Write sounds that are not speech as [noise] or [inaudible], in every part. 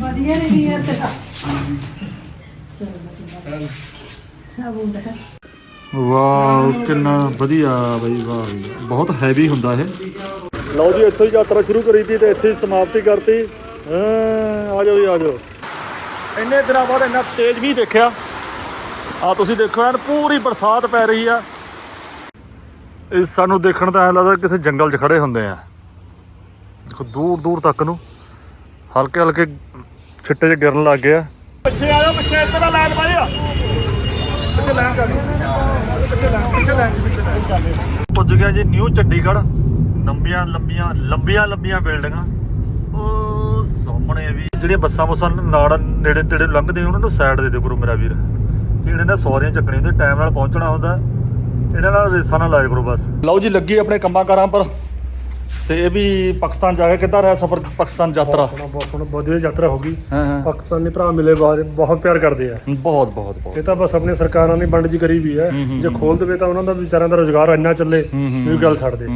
ਵਧੀਆ ਚਲੋ ਬੁੰਡਾ ਵਾਓ ਕਿੰਨਾ ਵਧੀਆ ਬਈ ਵਾਹ ਬਈ। ਬਹੁਤ ਹੈਵੀ ਹੁੰਦਾ ਇਹ। ਲਓ ਜੀ ਇੱਥੋਂ ਹੀ ਯਾਤਰਾ ਸ਼ੁਰੂ ਕਰੀ ਤੀ ਤੇ ਇੱਥੇ ਹੀ ਸਮਾਪਤੀ ਕਰਤੀ। ਹਾਂ, ਆ ਜਾਓ ਜੀ ਆ ਜਾਓ। ਇੰਨੇ ਦਿਨਾਂ ਬਾਅਦ ਇੰਨਾ ਤੇਜ਼ ਵੀ ਦੇਖਿਆ। ਆ ਤੁਸੀਂ ਦੇਖੋ ਐਨ ਪੂਰੀ ਬਰਸਾਤ ਪੈ ਰਹੀ ਆ। ਇਹ ਸਾਨੂੰ ਦੇਖਣ ਤਾਂ ਐਂ ਲੱਗਦਾ ਕਿਸੇ ਜੰਗਲ 'ਚ ਖੜੇ ਹੁੰਦੇ ਆ। ਦੇਖੋ ਦੂਰ ਦੂਰ ਤੱਕ ਨੂੰ। ਹਲਕੇ ਹਲਕੇ ਛਿੱਟੇ ਜਿਹੇ ਗਿਰਨ ਲੱਗ ਗਏ ਆ। ਪਿੱਛੇ ਆ ਜਾਓ ਪਿੱਛੇ ਇੱਧਰ ਦਾ ਲਾਈਨ ਪਾਈ ਆ। ਪਿੱਛੇ ਲਾਈਨ ਕਰ ਪਿੱਛੇ ਲਾਈਨ ਪਿੱਛੇ ਲਾਈਨ ਪਿੱਛੇ ਪੁੱਜ ਗਿਆ ਜੀ ਨਿਊ ਚੰਡੀਗੜ੍ਹ। ਲੰਬੀਆਂ ਲੰਬੀਆਂ ਲੰਬੀਆਂ ਲੰਬੀਆਂ ਬਿਲਡਿੰਗਾਂ ਉਹ ਸਾਹਮਣੇ ਵੀ ਜਿਹੜੀਆਂ ਬੱਸਾਂ ਬੁੱਸਾਂ ਨਾੜ ਨੇੜੇ ਤੇੜੇ ਲੰਘਦੇ ਉਹਨਾਂ ਨੂੰ ਸਾਈਡ ਦੇ ਦਿਓ ਗੁਰੂ ਮੇਰਾ ਵੀਰ। ਕਿ ਇਹਨਾਂ ਨੇ ਸਵਾਰੀਆਂ ਚੱਕਣੀਆਂ ਹੁੰਦੀਆਂ ਟਾਈਮ ਨਾਲ ਪਹੁੰਚਣਾ ਹੁੰਦਾ। ਇਹਨਾਂ ਨਾਲ ਰੇਸਾਂ ਨਾਲ ਲਾਇਆ ਕਰੋ ਬਸ। ਲਓ ਜੀ ਲੱਗੀ ਆਪਣੇ ਕੰਮਾਂ ਕਾਰਾਂ ਪਰ। ਤੇ ਇਹ ਵੀ ਪਾਕਿਸਤਾਨ ਜਾ ਕੇ ਕਿੱਦਾਂ ਰਿਹਾ ਸਫ਼ਰ ਪਾਕਿਸਤਾਨ ਯਾਤਰਾ? ਸੋਹਣਾ ਬਹੁਤ ਸੋਹਣਾ ਵਧੀਆ ਯਾਤਰਾ ਹੋ ਗਈ। ਹਾਂ ਹਾਂ। ਪਾਕਿਸਤਾਨੀ ਭਰਾ ਮਿਲੇ ਬਾਹਰ ਬਹੁਤ ਪਿਆਰ ਕਰਦੇ ਆ। ਬਹੁਤ ਬਹੁਤ ਬਹੁਤ। ਇਹ ਤਾਂ ਬਸ ਆਪਣੀ ਸਰਕਾਰਾਂ ਨੇ ਵੰਡ ਜੀ ਕਰੀ ਵੀ ਹੈ। ਹੂੰ, ਹੂੰ, ਜੇ ਖੋਲ ਦੇਵੇ ਤਾਂ ਉਹਨਾਂ ਦਾ ਵਿਚਾਰਿਆਂ ਦਾ ਰੋਜ਼ਗਾਰ ਇੰਨਾ ਚੱਲੇ ਹੂੰ, ਹੂੰ, ਵੀ ਗੱਲ ਛੱਡ ਦੇ।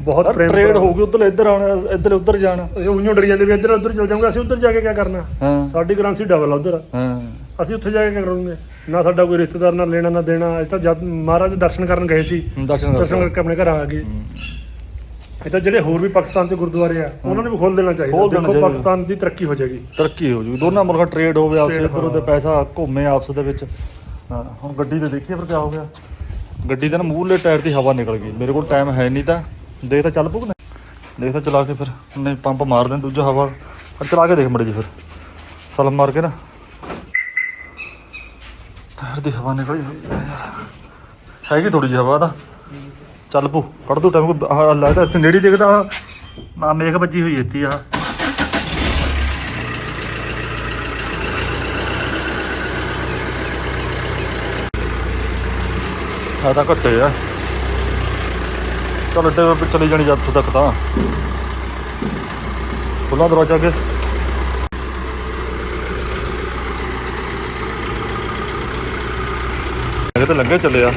ਬਹੁਤ ਪ੍ਰੇਮ ਟ੍ਰੇਡ ਭਰਾ- ਹੋਊਗੀ ਉਧਰ ਇੱਧਰ ਆਉਣਾ ਇੱਧਰ ਉੱਧਰ ਜਾਣਾ। ਇਹ ਉਈਓ ਡਰੀ ਜਾਂਦੇ ਵੀ ਇੱਧਰ ਉੱਧਰ ਚੱਲ ਜਾਵਾਂਗੇ ਅਸੀਂ ਉੱਧਰ ਜਾ ਕੇ ਕੀ ਕਰਨਾ? ਹਾਂ। ਸਾਡੀ ਕਰੰਸੀ ਡਬਲ ਆ ਉੱਧਰ। ਹਾਂ। ਅਸੀਂ ਉੱਥੇ ਜਾ ਕੇ ਕੀ ਕਰਾਂਗੇ? ਨਾ ਸਾਡਾ ਕੋਈ ਰਿਸ਼ਤੇਦਾਰ ਨਾ ਲੈਣਾ ਨਾ ਦੇਣਾ। ਅਸੀਂ ਤਾਂ ਜਦ ਮਹਾਰਾਜ ਦੇ ਦਰਸ਼ਨ ਕਰਨ ਗਏ ਸੀ। ਦਰਸ਼ਨ ਦਰਸ਼ਨ ਕਰਕੇ ਆਪਣੇ ਘਰ ਆ ਗਏ। ਇਹ ਤਾਂ ਜਿਹੜੇ ਹੋਰ ਵੀ ਪਾਕਿਸਤਾਨ 'ਚ ਗੁਰਦੁਆਰੇ ਆ ਉਹਨਾਂ ਨੂੰ ਵੀ ਖੋਲ ਦੇਣਾ ਚਾਹੀਦਾ। ਖੋਲ੍ਹ ਦੇਣਾ ਦੇਖੋ ਚਾਹੀਦਾ। ਪਾਕਿਸਤਾਨ ਦੀ ਤਰੱਕੀ ਹੋ ਜਾਏਗੀ। ਤਰੱਕੀ ਹੋ ਜੂਗੀ। ਦੋਨਾਂ ਮੁਲਕਾਂ ਟ੍ਰੇਡ ਹੋਵੇ ਆਪਸ Trade, ਇੱਧਰ ਹਾਂ। ਪੈਸਾ ਘੁੰਮੇ ਆਪਸ ਦੇ ਵਿੱਚ। ਹਾਂ ਹੁਣ ਗੱਡੀ ਤੇ ਦੇਖੀਏ ਫਿਰ ਕੀ ਹੋ ਗਿਆ। ਗੱਡੀ ਦਾ ਨਾ ਮੂਹਰਲੇ ਟਾਇਰ ਦੀ ਹਵਾ ਨਿਕਲ ਗਈ। ਮੇਰੇ ਕੋਲ ਟਾਈਮ ਹੈ ਨਹੀਂ ਤਾਂ ਦੇਖ ਤਾਂ ਚੱਲ ਪਊ ਨਾ ਦੇਖ ਤਾਂ ਚਲਾ ਕੇ ਫਿਰ ਨਹੀਂ ਪੰਪ ਮਾਰ ਦੇਣ ਦੂਜਾ ਹਵਾ। ਪਰ ਚਲਾ ਕੇ ਦੇਖ ਮੜੇ ਜੀ ਫਿਰ। ਸਲਮ ਮਾਰ ਕੇ ਨਾ। ਟਾਇਰ ਦੀ ਹਵਾ ਨਿਕਲ ਗਈ ਹੈਗੀ ਥੋੜੀ ਜਿਹੀ ਹਵਾ ਤਾਂ। ਚੱਲ ਪੂ ਕੱਢ ਦੂ ਟਾਈਮ ਕੋ ਲੱਗਦਾ ਇੱਥੇ ਨੇੜੀ ਦੇਖਦਾ ਆ ਮੇਘ ਵੱਜੀ ਹੋਈ ਇੱਥੇ ਆ ਆ ਤਾਂ ਘੱਟੇ ਆ। ਚੱਲ ਅੱਡੇ ਤੇ ਚਲੀ ਜਾਣੀ ਜਦ ਤੱਕ ਤਾਂ। ਖੁੱਲਾ ਦਰਵਾਜ਼ਾ ਕੇ ਅੱਗੇ ਤੇ ਲੰਘੇ ਚੱਲੇ ਆ।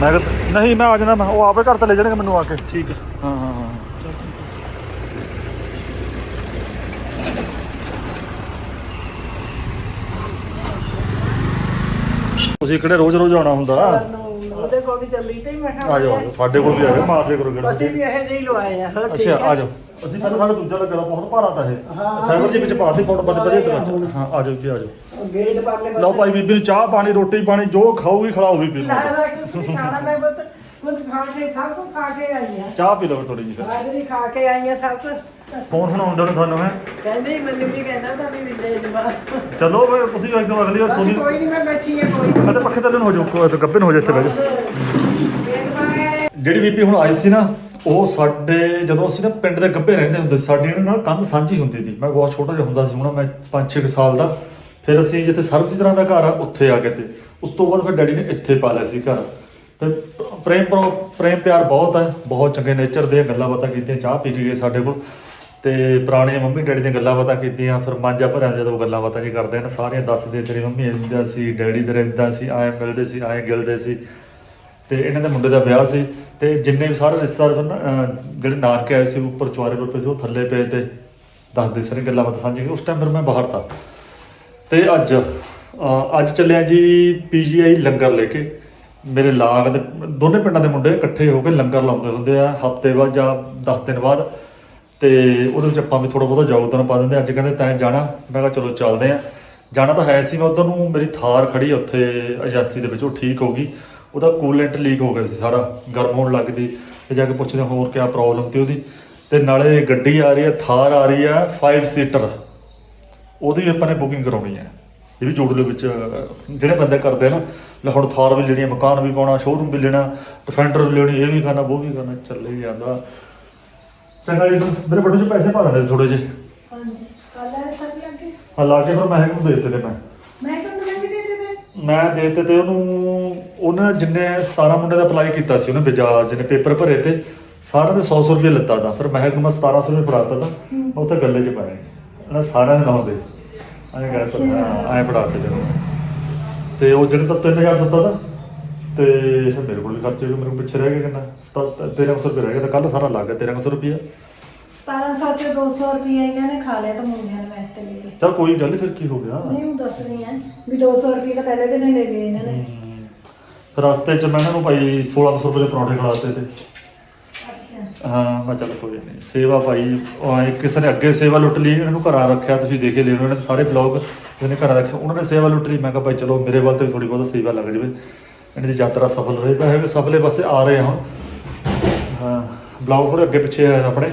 ਮੈਂ ਕਿਹਾ ਨਹੀਂ ਮੈਂ ਆ ਜਾਣਾ ਮੈਂ ਉਹ ਆਪੇ ਘਰ ਤੇ ਲੈ ਜਾਣਗੇ ਮੈਨੂੰ ਆ ਕੇ। ਠੀਕ ਹੈ। ਹਾਂ ਹਾਂ ਹਾਂ। ਤੁਸੀਂ ਕਿਹੜੇ ਰੋਜ਼ ਰੋਜ਼ ਆਉਣਾ ਹੁੰਦਾ? ਉਹਦੇ ਕੋਲ ਵੀ ਚੱਲੀ ਤੇ ਮੈਂ ਕਿਹਾ ਆ ਜਾਓ ਸਾਡੇ ਕੋਲ ਵੀ ਆ ਜਾਓ ਮਾਰਦੇ ਕਰੋ ਕਿਹੜਾ ਅਸੀਂ ਵੀ ਇਹ ਨਹੀਂ ਲਵਾਏ ਆ ਹਾਂ ਠੀਕ ਅੱਛਾ ਹੈ। ਆ ਜਾਓ ਅਸੀਂ ਪਹਿਲਾਂ ਸਾਡਾ ਦੂਜਾ ਲੱਗਾ ਬਹੁਤ ਭਾਰਾ ਤਾਂ ਇਹ। ਫਾਈਬਰ ਜੀ ਵਿੱਚ ਪਾ ਦੇ ਬਹੁਤ ਵਧੀਆ ਵਧੀਆ ਤਰ੍ਹਾਂ ਹਾਂ। ਆ ਜਾਓ ਜੀ ਆ ਜਾਓ ਗੇਟ ਲਓ ਭਾਈ ਬੀਬੀ ਨੂੰ ਚਾਹ ਪਾਣੀ ਰੋਟੀ ਪਾਣੀ ਜੋ ਖਾਊਗੀ ਖਿਲਾਓ ਬੀਬੀ ਨੂੰ। ਕੁਝ ਖਾਣਾ ਮੈਂ ਬਤ ਕੁਝ ਖਾ ਕੇ ਸਭ ਕੁਝ ਖਾ ਕੇ ਆਈ ਆ ਚਾਹ ਪੀ ਲਓ ਥੋੜੀ ਜੀ ਫਿਰ। ਬਾਜਰੀ ਖਾ ਕੇ ਆਈ ਆ ਸਭ ਕੁਝ ਫੋਨ ਹੁਣ ਆਉਂਦਾ ਨੇ ਤੁਹਾਨੂੰ ਹੈ? ਕਹਿੰਦੇ ਮੈਨੂੰ ਵੀ ਕਹਿੰਦਾ ਤਾਂ ਵੀ ਲੈ ਜਵਾ ਚਲੋ ਤੁਸੀਂ ਇੱਕਦਮ ਅਗਲੀ ਵਾਰ ਸੋਨੀ ਕੋਈ ਨਹੀਂ ਮੈਂ ਬੈਠੀ ਆ ਕੋਈ ਮੈਂ ਤਾਂ ਪੱਖੇ ਥੱਲੇ ਨੂੰ ਹੋ ਜਾਓ ਕੋਈ ਗੱਬੇ ਨੂੰ ਹੋ ਜਾ ਇੱਥੇ ਬਹਿ ਜਾ। ਗੇਟ ਪਾਣੇ ਜਿਹੜੀ ਬੀਬੀ ਹੁਣ ਆਈ ਸੀ ਨਾ ਉਹ ਸਾਡੇ ਜਦੋਂ ਅਸੀਂ ਨਾ ਪਿੰਡ ਦੇ ਗੱਭੇ ਰਹਿੰਦੇ ਹੁੰਦੇ ਸੀ ਸਾਡੀ ਇਹਨਾਂ ਨਾਲ ਕੰਧ ਸਾਂਝੀ ਹੁੰਦੀ ਸੀ। ਮੈਂ ਬਹੁਤ ਛੋਟਾ ਜਿਹਾ ਹੁੰਦਾ ਸੀ ਹੁਣ ਮੈਂ 5-6 ਸਾਲ ਦਾ। ਫਿਰ ਅਸੀਂ ਜਿੱਥੇ ਸਰਬਜੀਤ ਰਾਂ ਦਾ ਘਰ ਆ ਉੱਥੇ ਆ ਗਏ ਤੇ ਉਸ ਤੋਂ ਬਾਅਦ ਫਿਰ ਡੈਡੀ ਨੇ ਇੱਥੇ ਪਾ ਲਿਆ ਸੀ ਘਰ। ਤੇ ਪ੍ਰੇਮ ਪ੍ਰੋ- ਪ੍ਰੇਮ ਪਿਆਰ ਬਹੁਤ ਹੈ ਬਹੁਤ ਚੰਗੇ ਨੇਚਰ ਦੇ ਗੱਲਾਂ ਬਾਤਾਂ ਕੀਤੀਆਂ ਚਾਹ ਪੀ ਕੇ ਗਏ ਸਾਡੇ ਕੋਲ। ਤੇ ਪੁਰਾਣੀਆਂ ਮੰਮੀ ਡੈਡੀ ਦੀਆਂ ਗੱਲਾਂ ਬਾਤਾਂ ਕੀਤੀਆਂ ਫਿਰ ਮਾਂਜਾ ਭਰਿਆ ਜਦੋਂ ਗੱਲਾਂ ਬਾਤਾਂ ਜੀ ਕਰਦੇ ਨੇ ਸਾਰੀਆਂ ਦੱਸਦੇ ਤੇਰੀ ਮੰਮੀ ਇੰਦਾ ਸੀ ਡੈਡੀ ਤੇਰੇ ਇੰਦਾ ਸੀ ਆਏ ਮਿਲਦੇ ਸੀ ਆਏ ਗਿਲਦੇ ਸੀ। ਤੇ ਇਹਨਾਂ ਦੇ ਮੁੰਡੇ ਦਾ ਵਿਆਹ ਸੀ ਤੇ ਜਿੰਨੇ ਵੀ ਸਾਰੇ ਰਿਸ਼ਤੇਦਾਰ ਸਨ ਨਾ, ਅਹ, ਜਿਹੜੇ ਨਾਨਕੇ ਆਏ ਸੀ ਉੱਪਰ ਚੁਆਰੇ ਪਰ ਪਏ ਸੀ ਉਹ ਥੱਲੇ ਪਏ ਤੇ ਦੱਸਦੇ ਸਾਰੇ ਗੱਲਾਂ ਬਾਤਾਂ ਸਾਂਝੀਆਂ। ਉਸ ਟਾਈਮ ਫਿਰ ਮੈਂ ਬਾਹਰ ਤਾਂ। ਤੇ ਅੱਜ ਅਹ, ਅੱਜ ਚੱਲਿਆ ਜੀ ਪੀਜੀਆਈ ਲੰਗਰ ਲੈ ਕੇ। ਮੇਰੇ ਲਾਗ ਦੇ ਦੋਨੇ ਪਿੰਡਾਂ ਦੇ ਮੁੰਡੇ ਇਕੱਠੇ ਹੋ ਕੇ ਲੰਗਰ ਲਾਉਂਦੇ ਹੁੰਦੇ ਆ ਹਫ਼ਤੇ ਬਾਅਦ ਜਾਂ 10 ਦਿਨ ਬਾਅਦ। ਤੇ ਉਹਦੇ ਵਿੱਚ ਆਪਾਂ ਵੀ ਥੋੜਾ ਬਹੁਤਾ ਯੋਗਦਾਨ ਪਾ ਦਿੰਦੇ ਅੱਜ ਕਹਿੰਦੇ ਤੈਂ ਜਾਣਾ। ਮੈਂ ਕਿਹਾ ਚਲੋ ਚੱਲਦੇ ਆ। ਜਾਣਾ ਤਾਂ ਹੈ ਸੀ ਮੈਂ ਉਧਰ ਨੂੰ ਮੇਰੀ ਥਾਰ ਖੜੀ ਆ ਉੱਥੇ ਏਜੰਸੀ ਦੇ ਵਿੱਚ ਉਹ ਠੀਕ ਹੋ ਗਈ। ਉਹਦਾ ਕੂਲੈਂਟ ਲੀਕ ਹੋ ਗਿਆ ਸੀ ਸਾਰਾ ਗਰਮ ਹੋਣ ਲੱਗਦੀ ਤੇ ਜਾ ਕੇ ਪੁੱਛਦੇ ਹੋਰ ਕਿਆ ਪ੍ਰੋਬਲਮ ਤੇ ਉਹਦੀ। ਤੇ ਨਾਲੇ ਗੱਡੀ ਆ ਰਹੀ ਹੈ ਥਾਰ ਆ ਰਹੀ ਹੈ 5 ਸੀਟਰ ਉਹਦੀ ਵੀ ਆਪਾਂ ਨੇ ਬੁਕਿੰਗ ਕਰਾਉਣੀ ਹੈ। ਇਹ ਵੀ ਜੋੜ ਦੇ ਵਿੱਚ ਜਿਹੜੇ ਬੰਦੇ ਕਰਦੇ ਆ ਨਾ ਲੈ ਹੁਣ ਥਾਰ ਵੀ ਲੈਣੀ ਹੈ ਮਕਾਨ ਵੀ ਪਾਉਣਾ ਸ਼ੋਰੂਮ ਵੀ ਲੈਣਾ ਡਿਫੈਂਡਰ ਵੀ ਲੈਣੀ ਇਹ ਵੀ ਕਰਨਾ ਉਹ ਵੀ ਕਰਨਾ ਚੱਲੇ ਹੀ ਜਾਂਦਾ। ਚੰਗਾ ਜੀ ਮੇਰੇ ਬਟੂ ਚ ਪੈਸੇ ਪਾ ਦਿੰਦੇ ਥੋੜੇ ਜਿਹੇ। ਹਾਂਜੀ। ਕੱਲ ਐ ਸਭ ਲੱਗੇ ਹਾਂ ਲਾ ਕੇ ਫਿਰ ਮੈਂ ਇਹਨੂੰ ਦੇ ਦਿੱਤੇ ਤੇ ਮੈਂ। ਮੈਂ ਤਾਂ ਮੈਨੂੰ ਵੀ ਦੇ ਦੇ ਦੇ ਮੈਂ ਦੇ ਦਿੱਤੇ ਤੇ ਉਹਨੂੰ ਉਹਨੇ ਜਿੰਨੇ 17 ਮੁੰਡੇ ਦਾ ਅਪਲਾਈ ਕੀਤਾ ਸੀ ਉਹਨੇ ਬਜਾਜ ਜਿਹਨੇ ਪੇਪਰ ਭਰੇ ਤੇ ਸਾਰਿਆਂ ਦੇ 100 100 ਰੁਪਏ ਲੱਤਾ ਦਾ ਫਿਰ ਮੈਂ ਕਿਹਾ ਮੈਂ 1700 ਰੁਪਏ ਫੜਾਤਾ ਤਾਂ ਉਹ ਤਾਂ ਗੱਲੇ 'ਚ ਪਾਏ ਉਹਨਾਂ ਸਾਰਿਆਂ ਦੇ ਨਾਮ ਦੇ ਐਂ ਕਹਿ ਸਕਦਾ ਐਂ ਫੜਾਤੇ ਤੇ ਉਹਨੂੰ। ਤੇ ਉਹ ਜਿਹੜੇ ਤਾਂ 3000 ਦਿੱਤਾ ਤਾਂ ਤੇ ਫਿਰ ਮੇਰੇ ਕੋਲ ਵੀ ਖਰਚੇ ਹੋ ਗਏ ਮੇਰੇ ਕੋਲ ਪਿੱਛੇ ਰਹਿ ਗਿਆ ਕਿੰਨਾ? 1300 ਰੁਪਏ ਰਹਿ ਗਿਆ ਤਾਂ ਕੱਲ ਸਾਰਾ ਲੱਗ ਗਿਆ 1300 ਰੁਪਏ 1700 ਚ 200 ਰੁਪਏ ਇਹਨਾਂ ਨੇ ਖਾ ਲਿਆ ਤਾਂ ਮੁੰਡਿਆਂ ਨੇ ਮੈਂ ਤੇ ਲੈ ਕੇ। ਚਲ ਕੋਈ ਗੱਲ ਨੀ, ਫਿਰ ਕੀ ਹੋ ਗਿਆ? ਨਹੀਂ ਹੁਣ ਦੱਸ ਰਹੀ ਆ ਵੀ 200 ਰੁਪਏ ਤਾਂ ਪਹਿਲੇ ਦਿਨ ਹੀ ਲੈ ਲਏ ਇਹਨਾਂ ਨੇ। ਰਸਤੇ 'ਚ ਮੈਂ ਇਹਨਾਂ ਨੂੰ ਭਾਈ 1600 ਰੁਪਏ ਦੇ ਪਰੌਂਠੇ ਖਿਲਾਤੇ ਤੇ। ਹਾਂ ਮੈਂ ਚੱਲ ਕੋਈ ਨਹੀਂ ਸੇਵਾ ਭਾਈ ਉਹ ਇੱਕ ਕਿਸੇ ਨੇ ਅੱਗੇ ਸੇਵਾ ਲੁੱਟ ਲਈ ਇਹਨਾਂ ਨੂੰ ਘਰਾਂ ਰੱਖਿਆ ਤੁਸੀਂ ਦੇਖੇ ਲੈ ਉਹਨਾਂ ਨੇ ਸਾਰੇ ਬਲੌਗ ਜਿਹਨੇ ਘਰਾਂ ਰੱਖਿਆ ਉਹਨਾਂ ਨੇ ਸੇਵਾ ਲੁੱਟ ਲਈ। ਮੈਂ ਕਿਹਾ ਭਾਈ ਚਲੋ ਮੇਰੇ ਵੱਲ ਤੇ ਥੋੜੀ ਬਹੁਤ ਸੇਵਾ ਲੱਗ ਜਾਵੇ। ਇਹਨਾਂ ਦੀ ਯਾਤਰਾ ਸਫਲ ਰਹੇ। ਤਾਂ ਹੈ ਸਫਲੇ ਪਾਸੇ ਆ ਰਹੇ ਹੁਣ। ਹਾਂ ਬਲੌਗ ਥੋੜੇ ਅੱਗੇ ਪਿੱਛੇ ਆ ਆਪਣੇ।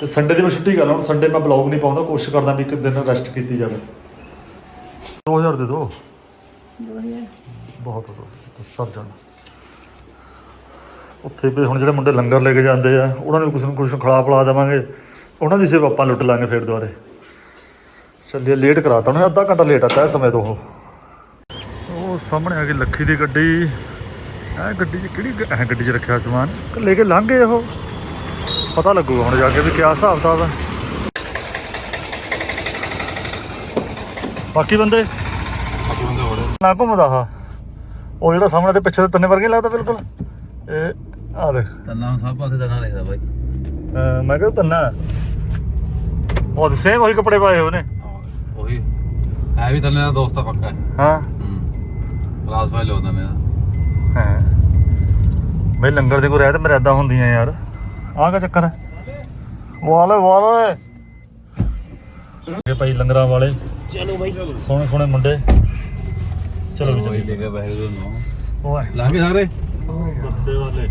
ਤੇ ਸੰਡੇ ਦੀ ਮੈਂ ਛੁੱਟੀ ਕਰ ਲਾਂ ਹੁਣ ਸੰਡੇ ਮੈਂ ਬਲੌਗ ਨਹੀਂ ਪਾਉਂਦਾ ਕੋਸ਼ਿਸ਼ ਕਰਦਾ ਵੀ ਇੱਕ ਦਿਨ ਰੈਸਟ ਕੀਤੀ ਜਾਵੇ। 2000 ਦੇ ਦੋ? 2000 ਬਹੁਤ ਹੋ ਸਭ ਜਾਣ। ਉੱਥੇ ਵੀ ਹੁਣ ਜਿਹੜੇ ਮੁੰਡੇ ਲੰਗਰ ਲੈ ਕੇ ਜਾਂਦੇ ਆ ਉਹਨਾਂ ਨੂੰ ਕੁਛ ਨੂੰ ਕੁਛ ਖਿਲਾ ਪਿਲਾ ਦੇਵਾਂਗੇ। ਉਹਨਾਂ ਦੀ ਸੇਵਾ ਆਪਾਂ ਲੁੱਟ ਲਾਂਗੇ ਫਿਰ ਦੁਬਾਰੇ। ਚੱਲੀਏ ਲੇਟ ਕਰਾਤਾ ਉਹਨੇ ਅੱਧਾ ਘੰਟਾ ਲੇਟ ਆਤਾ ਸਮੇਂ ਤੋਂ ਉਹ। ਉਹ ਸਾਹਮਣੇ ਆ ਗਈ ਲੱਖੀ ਦੀ ਗੱਡੀ। ਇਹ ਗੱਡੀ 'ਚ ਕਿਹੜੀ ਇਹ ਗੱਡੀ 'ਚ ਰੱਖਿਆ ਸਮਾਨ? ਲੈ ਕੇ ਲੰਘ ਗਏ ਉਹ। ਪਤਾ ਲੱਗੂਗਾ ਹੁਣ ਜਾ ਕੇ ਵੀ ਕਿਆ ਹਿਸਾਬ ਕਿਤਾਬ ਆ। ਬਾਕੀ ਬੰਦੇ? ਨਾ ਘੁੰਮਦਾ ਹਾਂ ਉਹ ਜਿਹੜਾ ਸਾਹਮਣੇ ਤੇ ਪਿੱਛੇ ਤੇ ਤੰਨੇ ਵਰਗੇ ਲੱਗਦਾ ਬਿਲਕੁਲ। ਇਹ ਆ ਦੇਖ। ਤੰਨਾ ਸਭ ਪਾਸੇ ਤੰਨਾ ਦੇਖਦਾ ਬਾਈ। ਅਹ ਮੈਂ ਕਿਹਾ ਤੰਨਾ ਉਹ ਸੇਮ ਉਹੀ ਕੱਪੜੇ ਪਾਏ ਉਹਨੇ ਉਹੀ। ਹੈ ਵੀ ਤੰਨੇ ਦਾ ਦੋਸਤ ਆ ਪੱਕਾ। ਹਾਂ। ਹੂੰ। ਕਲਾਸ ਫਾਈਲ ਹੁੰਦਾ ਮੇਰਾ ਹਾਂ। ਮੈਂ ਲੰਗਰ ਦੇ ਕੋ ਰਹਿ ਤੇ ਮਰਿਆਦਾ ਹੁੰਦੀਆਂ ਯਾਰ। ਆਹ ਕਾ ਚੱਕਰ ਹੈ? ਵਾਲੇ ਵਾਲੇ ਇਹ ਭਾਈ ਲੰਗਰਾਂ ਵਾਲੇ। ਚਲੋ ਬਾਈ। ਸੋਹਣੇ ਸੋਹਣੇ ਮੁੰਡੇ। ਚਲੋ ਵੀ ਚੱਲੀਏ ਲੈ ਕੇ ਬਹਿ ਗਏ ਨੂੰ ਓਏ। ਲਾਂਗੇ ਸਾਰੇ। ਬੰਦੇ ਵਾਲੇ।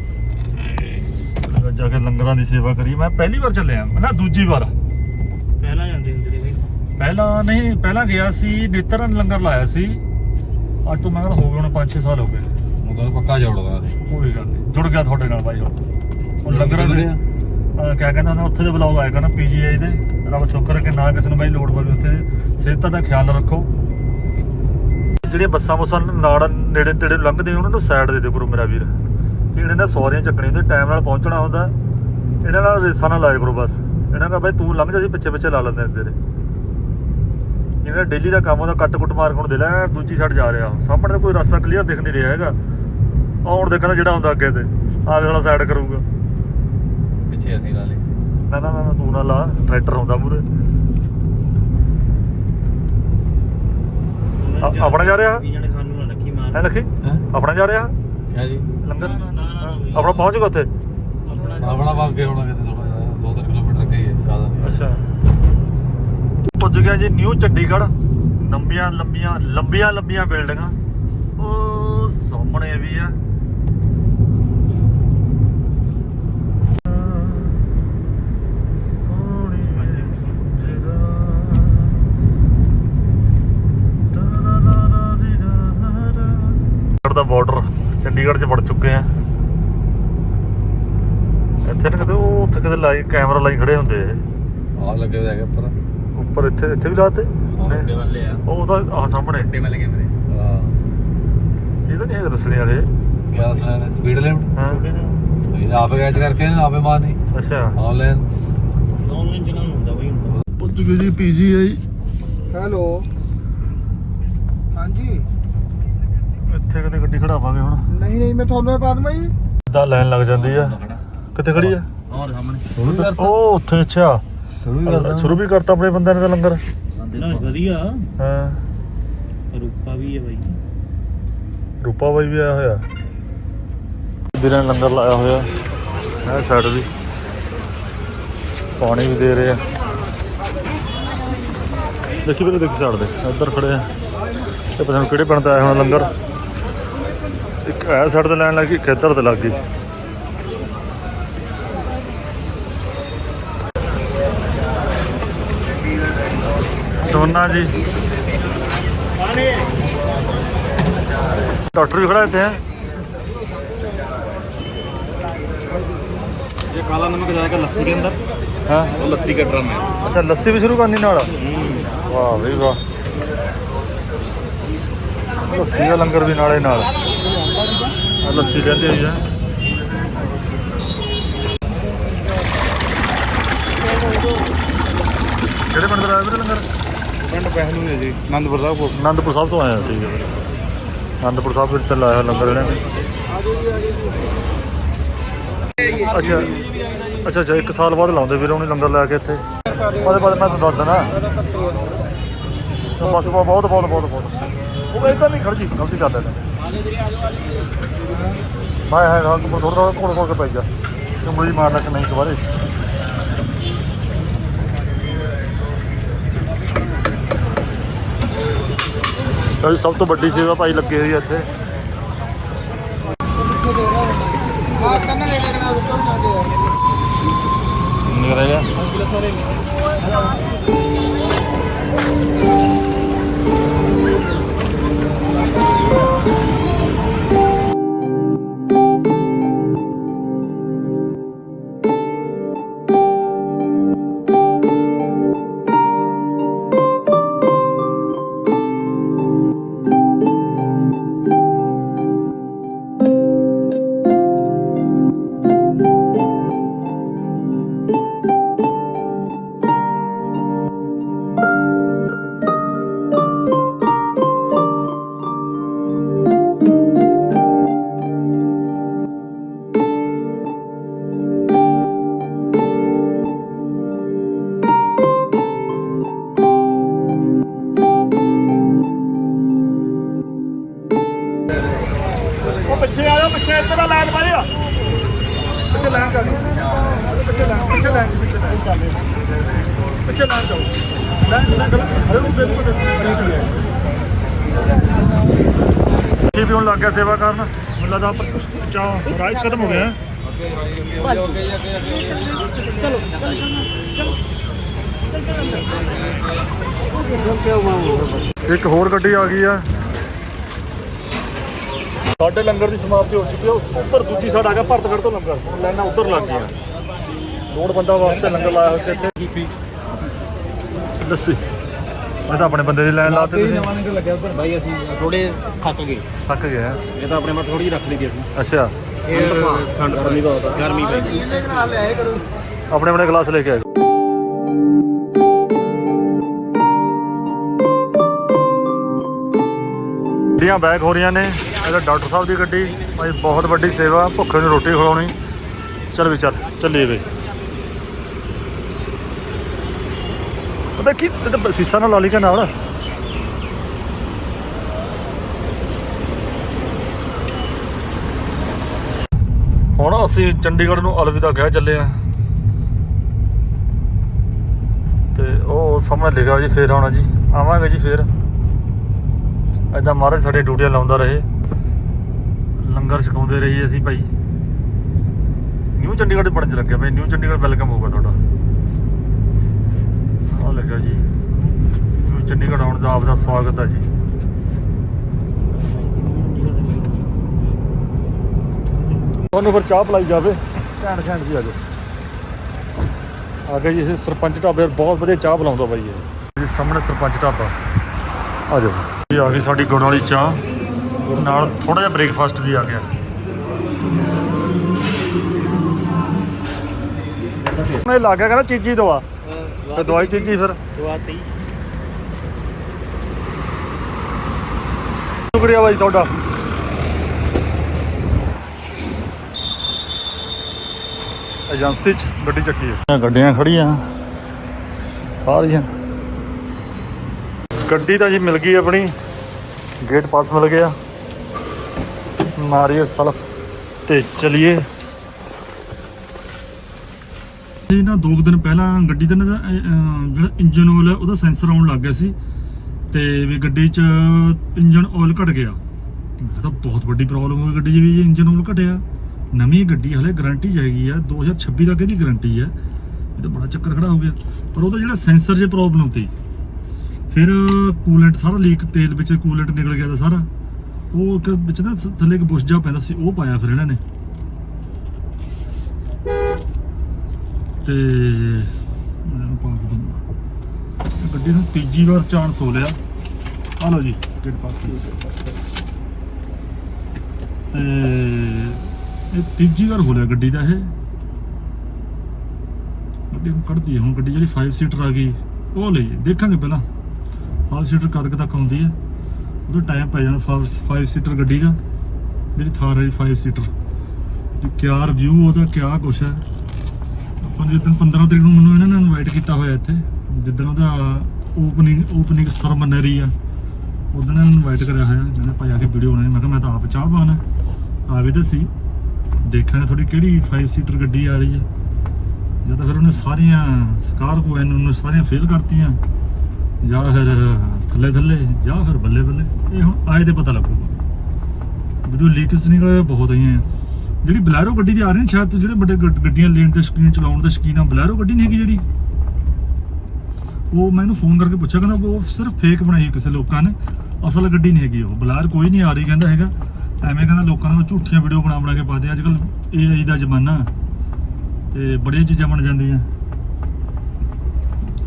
ਲੰਗਰ ਜਾ ਕੇ ਲੰਗਰਾਂ ਦੀ ਸੇਵਾ ਕਰੀ। ਮੈਂ ਪਹਿਲੀ ਵਾਰ ਚੱਲਿਆ। ਮੈਂ ਨਾ ਦੂਜੀ ਵਾਰ। ਪਹਿਲਾਂ ਜਾਂਦੇ ਹੁੰਦੇ ਨੇ ਬਾਈ ਪਹਿਲਾਂ ਨਹੀਂ ਪਹਿਲਾਂ ਗਿਆ ਸੀ ਨੇਤਰਨ ਲੰਗਰ ਲਾਇਆ ਸੀ। ਅੱਜ ਤੋਂ ਮੈਂ ਕਹਿੰਦਾ ਹੋ ਗਏ ਹੁਣ 5-6 ਸਾਲ ਹੋ ਗਏ। ਹੁਣ ਤਾਂ ਪੱਕਾ ਜੋੜਦਾ ਕੋਈ ਗੱਲ ਨਹੀਂ। ਜੁੜ ਗਿਆ ਤੁਹਾਡੇ ਨਾਲ ਬਾਈ ਹੁਣ। ਹੁਣ ਲੰਗਰਾਂ ਦੇ ਆ ਅਹ ਕਿਆ ਕਹਿੰਦਾ ਹੁੰਦਾ ਉੱਥੇ ਦੇ ਬਲੌਗ ਆਏਗਾ ਨਾ ਪੀਜੀਆਈ ਦੇ। ਰੱਬ ਸ਼ੁਕਰ ਹੈ ਕਿ ਨਾ ਕਿਸੇ ਨੂੰ ਬਾਈ ਲੋੜ ਪਵੇ ਉੱਥੇ ਸਿਹਤਾਂ ਦਾ ਖਿਆਲ ਰੱਖੋ। ਜਿਹੜੀਆਂ ਬੱਸਾਂ ਬੁੱਸਾਂ ਨਾੜ ਨੇੜੇ ਤੇੜੇ ਲੰਘਦੇ ਉਹਨਾਂ ਨੂੰ ਸਾਈਡ ਦੇ ਦਿਓ ਕਰੋ ਮੇਰਾ ਵੀਰ। ਕਿ ਇਹਨਾਂ ਨੇ ਸਵਾਰੀਆਂ ਚੱਕਣੀਆਂ ਹੁੰਦੀਆਂ ਟਾਈਮ ਨਾਲ ਪਹੁੰਚਣਾ ਹੁੰਦਾ। ਇਹਨਾਂ ਨਾਲ ਰੇਸਾਂ ਨਾਲ ਲਾਇਆ ਕਰੋ ਬਸ। ਇਹਨਾਂ ਦਾ ਬਾਈ ਤੂੰ ਲੰਘ ਜਾ ਸੀ ਪਿੱਛੇ ਪਿੱਛੇ ਲਾ ਲੈਂਦੇ ਨੇ ਤੇਰੇ। ਇਹਨਾਂ ਡੇਲੀ ਦਾ ਕੰਮ ਉਹਦਾ ਕੱਟ ਕੁੱਟ ਮਾਰ ਹੁਣ ਦੇ ਲੈ ਦੂਜੀ ਸਾਈਡ ਜਾ ਰਿਹਾ। ਸਾਹਮਣੇ ਤਾਂ ਕੋਈ ਰਸਤਾ ਕਲੀਅਰ ਦਿਖ ਨਹੀਂ ਰਿਹਾ ਹੈਗਾ। ਆਉਣ ਦੇਖਣਾ ਜਿਹੜਾ ਹੁੰਦਾ ਅੱਗੇ ਤੇ ਆਹ ਵਾਲਾ ਸਾਈਡ ਕਰੂਗਾ। ਪਿੱਛੇ ਅਸੀਂ ਲਾ ਲਈ ਨਾ ਨਾ ਨਾ ਤੂੰ ਨਾ ਲਾ ਟਰੈਕਟਰ ਆਉਂਦਾ ਮੂਰੇ ਆਪਣਾ ਜਾ ਰਿਹਾ? ਜਣੇ ਸਾਨੂੰ ਨਾ ਰੱਖੀ ਮਾਰ। ਹੈ ਲਖੀ? ਹੈ? ਆਪਣਾ ਜਾ ਰਿਹਾ? ਕਿਆ ਜੀ? ਲੰਗਰ? ਆਪਣਾ ਪਹੁੰਚ ਗਿਆ ਉੱਥੇ? ਆਪਣਾ ਆਪਣਾ ਵਗ ਕੇ ਹੋਣਾ ਕਿਤੇ ਥੋੜਾ ਜਿਹਾ 2-3 ਕਿਲੋਮੀਟਰ ਅੱਗੇ ਹੀ ਹੈ ਜ਼ਿਆਦਾ ਨਹੀਂ। ਅੱਛਾ। ਪੁੱਜ ਗਿਆ ਜੀ ਨਿਊ ਚੰਡੀਗੜ੍ਹ। ਲੰਬੀਆਂ ਲੰਬੀਆਂ ਲੰਬੀਆਂ ਲੰਬੀਆਂ ਬਿਲਡਿੰਗਾਂ। ਉਹ ਸਾਹਮਣੇ ਵੀ ਆ। ਦਾ ਬਾਰਡਰ ਚੰਡੀਗੜ੍ਹ 'ਚ ਵੜ ਚੁੱਕੇ ਆ। ਇੱਥੇ ਨਾ ਕਿਤੇ ਉਹ ਉੱਥੇ ਕਿਤੇ ਲਾਈ ਕੈਮਰਾ ਲਾਈ ਖੜੇ ਹੁੰਦੇ ਆਹ ਲੱਗੇ ਹੋਏ ਹੈਗੇ ਉੱਪਰ। ਉੱਪਰ ਇੱਥੇ ਇੱਥੇ ਵੀ ਲਾਤੇ? ਵੱਡੇ ਵਾਲੇ ਆ। ਉਹ ਤਾਂ ਆਹ ਸਾਹਮਣੇ। ਵੱਡੇ ਵਾਲੇ ਕੈਮਰੇ। ਹਾਂ। ਇਹ ਤਾਂ ਨਹੀਂ ਹੈਗਾ ਦੱਸਣੇ ਵਾਲੇ। ਕਿਆ ਦੱਸਣਾ ਨੇ ਸਪੀਡ ਲਿਮਟ ਹਾਂ। ਇਹ ਆਪੇ ਕੈਚ ਕਰਕੇ ਆਪੇ ਮਾਰਨੀ। ਅੱਛਾ। ਆਨਲਾਈਨ ਆਨਲਾਈਨ ਚਲਾਉਣ ਹੁੰਦਾ ਬਾਈ ਹੁਣ ਤਾਂ ਪੁੱਜ ਗਏ ਜੀ ਪੀਜੀਆਈ ਹੈਲੋ। ਹਾਂਜੀ। ਇੱਥੇ ਕਿਤੇ ਗੱਡੀ ਖੜਾਵਾਂਗੇ ਹੁਣ? ਨਹੀਂ ਨਹੀਂ ਮੈਂ ਤੁਹਾਨੂੰ ਪਾ ਦਵਾਂ ਜੀ ਇਦਾਂ ਲਾਈਨ ਲੱਗ ਜਾਂਦੀ ਆ। ਕਿੱਥੇ ਖੜੀ ਆ? ਹੋਰ ਸਾਹਮਣੇ। ਉਹ ਉੱਥੇ ਅੱਛਾ। ਸ਼ੁਰੂ ਹੀ ਕਰਦਾ। ਸ਼ੁਰੂ ਵੀ ਕਰਤਾ ਆਪਣੇ ਬੰਦਿਆਂ ਨੇ ਤਾਂ ਲੰਗਰ। ਵਧੀਆ। ਹਾਂ। ਰੂਪਾ ਵੀ ਹੈ ਬਾਈ। ਰੂਪਾ ਬਾਈ ਵੀ ਆਇਆ ਹੋਇਆ। ਵੀਰਾਂ ਨੇ ਲੰਗਰ ਲਾਇਆ ਹੋਇਆ। ਇਹ ਸਾਈਡ ਵੀ। ਪਾਣੀ ਵੀ ਦੇ ਰਹੇ ਆ। ਦੇਖੀ ਵੀਰੇ ਦੇਖੀ ਸਾਈਡ ਦੇ ਇੱਧਰ ਖੜੇ ਆ। ਇਹ ਪਤਾ ਨਹੀਂ ਕਿਹੜੇ ਪਿੰਡ ਦਾ ਆਇਆ ਹੋਣਾ ਲੰਗਰ। ਇੱਕ ਇਹ ਸਾਈਡ ਤੇ ਲੈਣ ਲੱਗੀ ਇੱਕ ਇੱਧਰ ਤੇ ਲੱਗ ਗਈ ਦੋਨਾ ਜੀ डॉक्टर भी खड़ा रहते हैं ये काला नमक जाएगा लस्सी के अंदर हाँ वो लस्सी का ड्रम है अच्छा लस्सी भी शुरू करनी नाल वाह भाई वाह ਲੱਸੀ ਦਾ ਲੰਗਰ ਵੀ ਨਾਲੇ ਨਾਲ ਆਹ ਲੱਸੀ ਲੈਂਦੇ ਹੋਈ ਆ ਕਿਹੜੇ ਪਿੰਡ ਦਾ ਆਇਆ ਵੀਰੇ ਲੰਗਰ? ਪਿੰਡ ਪਹਿਲੂ ਹੈ ਜੀ ਆਨੰਦਪੁਰ ਸਾਹਿਬ ਕੋਲ। ਆਨੰਦਪੁਰ ਸਾਹਿਬ ਤੋਂ ਆਇਆ ਠੀਕ ਹੈ ਵੀਰੇ ਅਨੰਦਪੁਰ ਸਾਹਿਬ ਵਿੱਚ ਲਾਇਆ ਹੋਇਆ ਲੰਗਰ ਇਹਨਾਂ ਨੇ। ਅੱਛਾ ਅੱਛਾ ਅੱਛਾ ਇੱਕ ਸਾਲ ਬਾਅਦ ਲਾਉਂਦੇ ਵੀਰ ਉਹਨੇ ਲੰਗਰ ਲੈ ਕੇ ਇੱਥੇ। ਉਹਦੇ ਬਾਅਦ ਮੈਂ ਤੁਹਾਨੂੰ ਦੱਸ ਤਾਂ ਬਸ ਬਹੁਤ ਬਹੁਤ ਬਹੁਤ ਬਹੁਤ। ਉਹ ਇਦਾਂ ਨਹੀਂ ਖੜਜੀ ਗਲਤੀ ਕਰ ਲੈਣਾ ਮੈਂ ਹੈ ਹਾਂ ਥੋੜਾ ਥੋੜਾ ਕੋਲ ਕੋਲ ਕੇ ਪੈ ਜਾ। ਉਂਗਲੀ ਮਾਰਨਾ ਕਿ ਨਹੀਂ ਦੁਬਾਰੇ ਇਹ ਸਭ ਤੋਂ ਵੱਡੀ ਸੇਵਾ ਭਾਈ ਲੱਗੇ ਹੋਈ ਇੱਥੇ। ਆ ਕੰਨ ਲੈ ਲੈਣਾ ਉੱਪਰ ਨਾ ਦੇ ਨਿਕਲ ਰਿਹਾ ਉਹ ਪਿੱਛੇ ਆ ਜਾ ਪਿੱਛੇ ਇੱਧਰ ਦਾ ਲਾਈਨ ਪਾਈ ਆ। ਪਿੱਛੇ ਲਾਈਨ ਕਰ ਪਿੱਛੇ ਲਾਈਨ ਪਿੱਛੇ ਲਾਈਨ ਪਿੱਛੇ ਲਾਈਨ ਕਰ ਪਿੱਛੇ ਲਾਈਨ ਜਾਓ ਲਾਈਨ ਲਾਈਨ ਅਰੇ ਉਹ ਬਿਲਕੁਲ ਕੀ ਵੀ ਹੁਣ ਲੱਗ ਗਿਆ ਸੇਵਾ ਕਰਨ। ਮੈਨੂੰ ਲੱਗਦਾ ਚਾ ਰਾਈਸ ਖਤਮ ਹੋ ਗਿਆ। ਇੱਕ ਹੋਰ ਗੱਡੀ ਆ ਗਈ ਆ। ਸਾਡੇ ਲੰਗਰ ਦੀ ਸਮਾਪਤੀ ਹੋ ਚੁੱਕੀ ਹੈ ਉੱਪਰ ਦੂਜੀ ਸਾਈਡ ਆ ਗਿਆ ਭਰਤਗੜ ਤੋਂ ਲੰਗਰ। ਲਾਈਨਾਂ ਉੱਧਰ ਲੱਗ ਗਈਆਂ। ਲੋੜ ਬੰਦਾ ਵਾਸਤੇ ਲੰਗਰ ਲਾਇਆ ਹੋਇਆ ਸੀ ਇੱਥੇ। ਲੱਸੀ। ਮੈਂ ਤਾਂ ਆਪਣੇ ਬੰਦੇ ਦੀ ਲਾਈਨ ਲਾਤੀ ਤੁਸੀਂ। ਨਵਾਂ ਨਿਕਲ ਲੱਗਿਆ ਉਧਰ। ਬਾਈ ਅਸੀਂ ਥੋੜੇ ਥੱਕ ਗਏ। ਥੱਕ ਗਏ? ਇਹ ਤਾਂ ਆਪਣੇ ਮਾ ਥੋੜੀ ਰੱਖ ਲਈ ਦੀ ਅਸੀਂ। ਅੱਛਾ। ਇਹ ਠੰਡ ਗਰਮੀ ਬਹੁਤ ਆ। ਗਰਮੀ ਪੈ ਗਈ ਆਪਣੇ ਆਪਣੇ ਗਲਾਸ ਲੈ ਕੇ ਆਏ ਗੱਡੀਆਂ ਬੈਕ ਹੋ ਰਹੀਆਂ ਨੇ। ਇਹਦਾ ਡਾਕਟਰ ਸਾਹਿਬ ਦੀ ਗੱਡੀ, ਭਾਈ ਬਹੁਤ ਵੱਡੀ ਸੇਵਾ, ਭੁੱਖੇ ਨੂੰ ਰੋਟੀ ਖਵਾਉਣੀ। ਚੱਲ ਵੀ ਚੱਲ, ਚੱਲੀਏ ਬਈ। ਉਹ ਦੇਖੀ, ਇਹ ਸੀਸਾ ਨਾਲ ਲਾਲੀ ਲਈ ਨਾਲ ਹੁਣ ਅਸੀਂ ਚੰਡੀਗੜ੍ਹ ਨੂੰ ਅਲਵਿਦਾ ਕਹਿ ਚੱਲੇ ਆ। ਤੇ ਉਹ ਸਾਹਮਣੇ ਲਿਖਿਆ ਜੀ, ਫੇਰ ਆਉਣਾ ਜੀ। ਆਵਾਂਗੇ ਜੀ ਫੇਰ। ਐਦਾਂ ਮਹਾਰਾਜ ਸਾਡੇ ਡਿਊਟੀਆਂ ਲਾਉਂਦਾ ਰਹੇ। ਲੰਗਰ ਛਕਾਉਂਦੇ ਰਹੀਏ ਅਸੀਂ ਭਾਈ। ਨਿਊ ਚੰਡੀਗੜ੍ਹ ਬਣਨ ਚ ਲੱਗਿਆ ਭਾਈ ਨਿਊ ਚੰਡੀਗੜ੍ਹ ਵੈਲਕਮ ਹੋਊਗਾ ਤੁਹਾਡਾ। ਆਹ ਲਿਖਿਆ ਜੀ। ਨਿਊ ਚੰਡੀਗੜ੍ਹ ਆਉਣ ਦਾ ਆਪ ਦਾ ਸਵਾਗਤ ਹੈ ਜੀ। ਤੁਹਾਨੂੰ ਫਿਰ ਚਾਹ ਪਿਲਾਈ ਜਾਵੇ। ਘੈਂਟ ਘੈਂਟ ਜੀ ਆ ਜਾਓ। ਆ ਗਿਆ ਜੀ ਇਹ ਸਰਪੰਚ ਢਾਬੇ ਬਹੁਤ ਵਧੀਆ ਚਾਹ ਬਣਾਉਂਦਾ ਬਾਈ ਇਹ। ਜੀ ਸਾਹਮਣੇ ਸਰਪੰਚ ਢਾਬਾ। ਆ ਜਾਓ। ਜੀ ਆ ਗਈ ਸਾਡੀ ਗੁੜ ਵਾਲੀ ਚਾਹ। ਨਾਲ ਥੋੜਾ ਜਿਹਾ ਬ੍ਰੇਕਫਾਸਟ ਵੀ ਆ ਗਿਆ। ਮੈਂ ਲੱਗ ਗਿਆ ਕਹਿੰਦਾ ਚੀਜੀ ਦਵਾ। ਤੇ ਦਵਾਈ ਚੀਜੀ ਫਿਰ। ਦਵਾਤੀ ਸ਼ੁਕਰੀਆ ਬਾਈ ਤੁਹਾਡਾ। ਏਜੰਸੀ ਚ ਗੱਡੀ ਚੱਕੀ ਹੈ। ਗੱਡੀਆਂ ਖੜੀਆਂ ਸਾਰੀਆਂ ਗੱਡੀ ਤਾਂ ਜੀ ਮਿਲ ਗਈ ਆਪਣੀ। ਗੇਟ ਪਾਸ ਮਿਲ ਗਿਆ। ਮਾਰੀਏ ਸਲਫ ਤੇ ਚਲਿਏ। ਇਹ ਨਾ ਦੋ ਕੁ ਦਿਨ ਪਹਿਲਾਂ ਗੱਡੀ ਦਾ ਜਿਹੜਾ ਇੰਜਨ ਆਇਲ ਹੈ, ਉਹਦਾ ਸੈਂਸਰ ਆਉਣ ਲੱਗ ਗਿਆ ਸੀ। ਤੇ ਵੀ ਗੱਡੀ 'ਚ ਇੰਜਨ ਆਇਲ ਘਟ ਗਿਆ। ਇਹ ਤਾਂ ਬਹੁਤ ਵੱਡੀ ਪ੍ਰੋਬਲਮ ਹੋ ਗਈ ਗੱਡੀ 'ਚ ਵੀ ਇੰਜਨ ਆਇਲ ਘਟਿਆ। ਨਵੀਂ ਗੱਡੀ ਹਲੇ ਗਾਰੰਟੀ ਜਾਏਗੀ ਆ। 2026 ਤੱਕ ਇਹਦੀ ਗਾਰੰਟੀ ਹੈ ਇਹ ਤਾਂ ਬੜਾ ਚੱਕਰ ਖੜਾ ਹੋ ਗਿਆ। ਪਰ ਉਹਦਾ ਜਿਹੜਾ ਸੈਂਸਰ 'ਚ ਪ੍ਰੋਬਲਮ ਸੀ ਫਿਰ ਕੂਲੈਂਟ ਸਾਰਾ ਲੀਕ ਤੇਲ ਵਿੱਚ ਕੂਲੈਂਟ ਨਿਕਲ ਗਿਆ ਦਾ ਸਾਰਾ। ਉਹ ਵਿੱਚ ਨਾ ਥੱਲੇ ਇੱਕ ਬੁਸ਼ ਜਾ ਪੈਂਦਾ ਸੀ, ਉਹ ਪਾਇਆ ਫਿਰ ਇਹਨਾਂ ਨੇ। ਤੇ ਮੈਂ ਪਾਸ ਦੂੰਗਾ ਗੱਡੀ ਨੂੰ ਤੀਜੀ ਵਾਰ ਚਾਂਸ ਹੋ ਲਿਆ। ਆ ਲਓ ਜੀ, ਗੇਟ ਪਾਸ ਤੇ ਇਹ ਤੀਜੀ ਵਾਰ ਹੋ ਲਿਆ ਗੱਡੀ ਦਾ ਇਹ। ਗੱਡੀ ਨੂੰ ਕੱਢਦੀ ਹੈ ਹੁਣ ਗੱਡੀ ਜਿਹੜੀ 5 ਸੀਟਰ ਆ ਗਈ, ਉਹ ਲਈ, ਦੇਖਾਂਗੇ ਪਹਿਲਾਂ। 5 ਸੀਟਰ ਕਦ ਤੱਕ ਆਉਂਦੀ ਹੈ। ਉਹਦਾ ਟਾਈਮ ਪੈ ਜਾਣਾ 5 ਸੀਟਰ ਗੱਡੀ ਦਾ। ਜਿਹੜੀ ਥਾਰ ਹੈ 5 ਸੀਟਰ। ਤੇ ਕਿਆ ਰਿਵਿਊ ਉਹਦਾ, ਕਿਆ ਕੁਛ ਹੈ। ਆਪਾਂ ਜਿੱਦਣ 15 ਤਰੀਕ ਨੂੰ ਮੈਨੂੰ ਇਹਨਾਂ ਨੇ ਇਨਵਾਈਟ ਕੀਤਾ ਹੋਇਆ ਇੱਥੇ ਜਿੱਦਣ ਉਹਦਾ ਓਪਨਿੰਗ ਓਪਨਿੰਗ ਸਰਮਨਰੀ ਆ ਉਦੋਂ ਇਹਨਾਂ ਇਨਵਾਈਟ ਕਰਿਆ ਹੋਇਆ। ਜਿਹਨੇ ਭਾਈ ਆ ਕੇ ਵੀਡੀਓ ਬਣਾਈ, ਮੈਂ ਕਿਹਾ ਮੈਂ ਤਾਂ ਆਪ ਚਾਹ ਪਾਣਾ ਆ ਵੀ ਦੱਸੀ ਦੇਖਾਂਗੇ ਥੋੜੀ ਕਿਹੜੀ 5 ਸੀਟਰ ਗੱਡੀ ਆ ਰਹੀ ਹੈ। ਜਾਂ ਤਾਂ ਫਿਰ ਉਹਨੇ ਸਾਰੀਆਂ ਸਕਾਰਪੋ ਐਨ ਉਹਨੇ ਸਾਰੀਆਂ ਫੇਲ ਕਰਤੀਆਂ। ਜਾਂ ਫਿਰ, ਥੱਲੇ ਥੱਲੇ, ਜਾਂ ਫਿਰ ਬੱਲੇ ਬੱਲੇ। ਇਹ ਹੁਣ ਆਏ ਤੇ ਪਤਾ ਲੱਗੂਗਾ। ਵੀਡੀਓ ਲੀਕਸ ਨਿਕਲੇ, ਬਹੁਤ ਆਈਆਂ ਜਿਹੜੀ ਬਲੈਰੋ ਗੱਡੀ ਦੀ ਆ ਰਹੀ ਨੇ, ਸ਼ਾਇਦ ਜਿਹੜੇ ਵੱਡੇ ਗੱਡ- ਗੱਡੀਆਂ ਲੈਣ ਦੇ ਸ਼ਕੀਨ ਚਲਾਉਣ ਦੇ ਸ਼ਕੀਨ ਆ, ਬਲੈਰੋ ਗੱਡੀ ਨਹੀਂ ਹੈਗੀ ਜਿਹੜੀ। ਉਹ ਮੈਨੂੰ ਫੋਨ ਕਰਕੇ ਪੁੱਛਿਆ, ਕਹਿੰਦਾ ਉਹ ਸਿਰਫ ਫੇਕ ਬਣਾਈ ਕਿਸੇ ਲੋਕਾਂ ਨੇ। ਅਸਲ ਗੱਡੀ ਨਹੀਂ ਹੈਗੀ ਉਹ। ਬਲੈਰ ਕੋਈ ਨਹੀਂ ਆ ਰਹੀ, ਕਹਿੰਦਾ ਹੈਗਾ। ਐਵੇਂ ਕਹਿੰਦਾ ਲੋਕਾਂ ਨੂੰ ਝੂਠੀਆਂ ਵੀਡੀਓ ਬਣਾ ਬਣਾ ਕੇ ਪਾਦੇ ਅੱਜ ਕੱਲ ਏਆਈ ਦਾ ਜ਼ਮਾਨਾ। ਤੇ ਬੜੀਆਂ ਚੀਜ਼ਾਂ ਬਣ ਜਾਂਦੀਆਂ।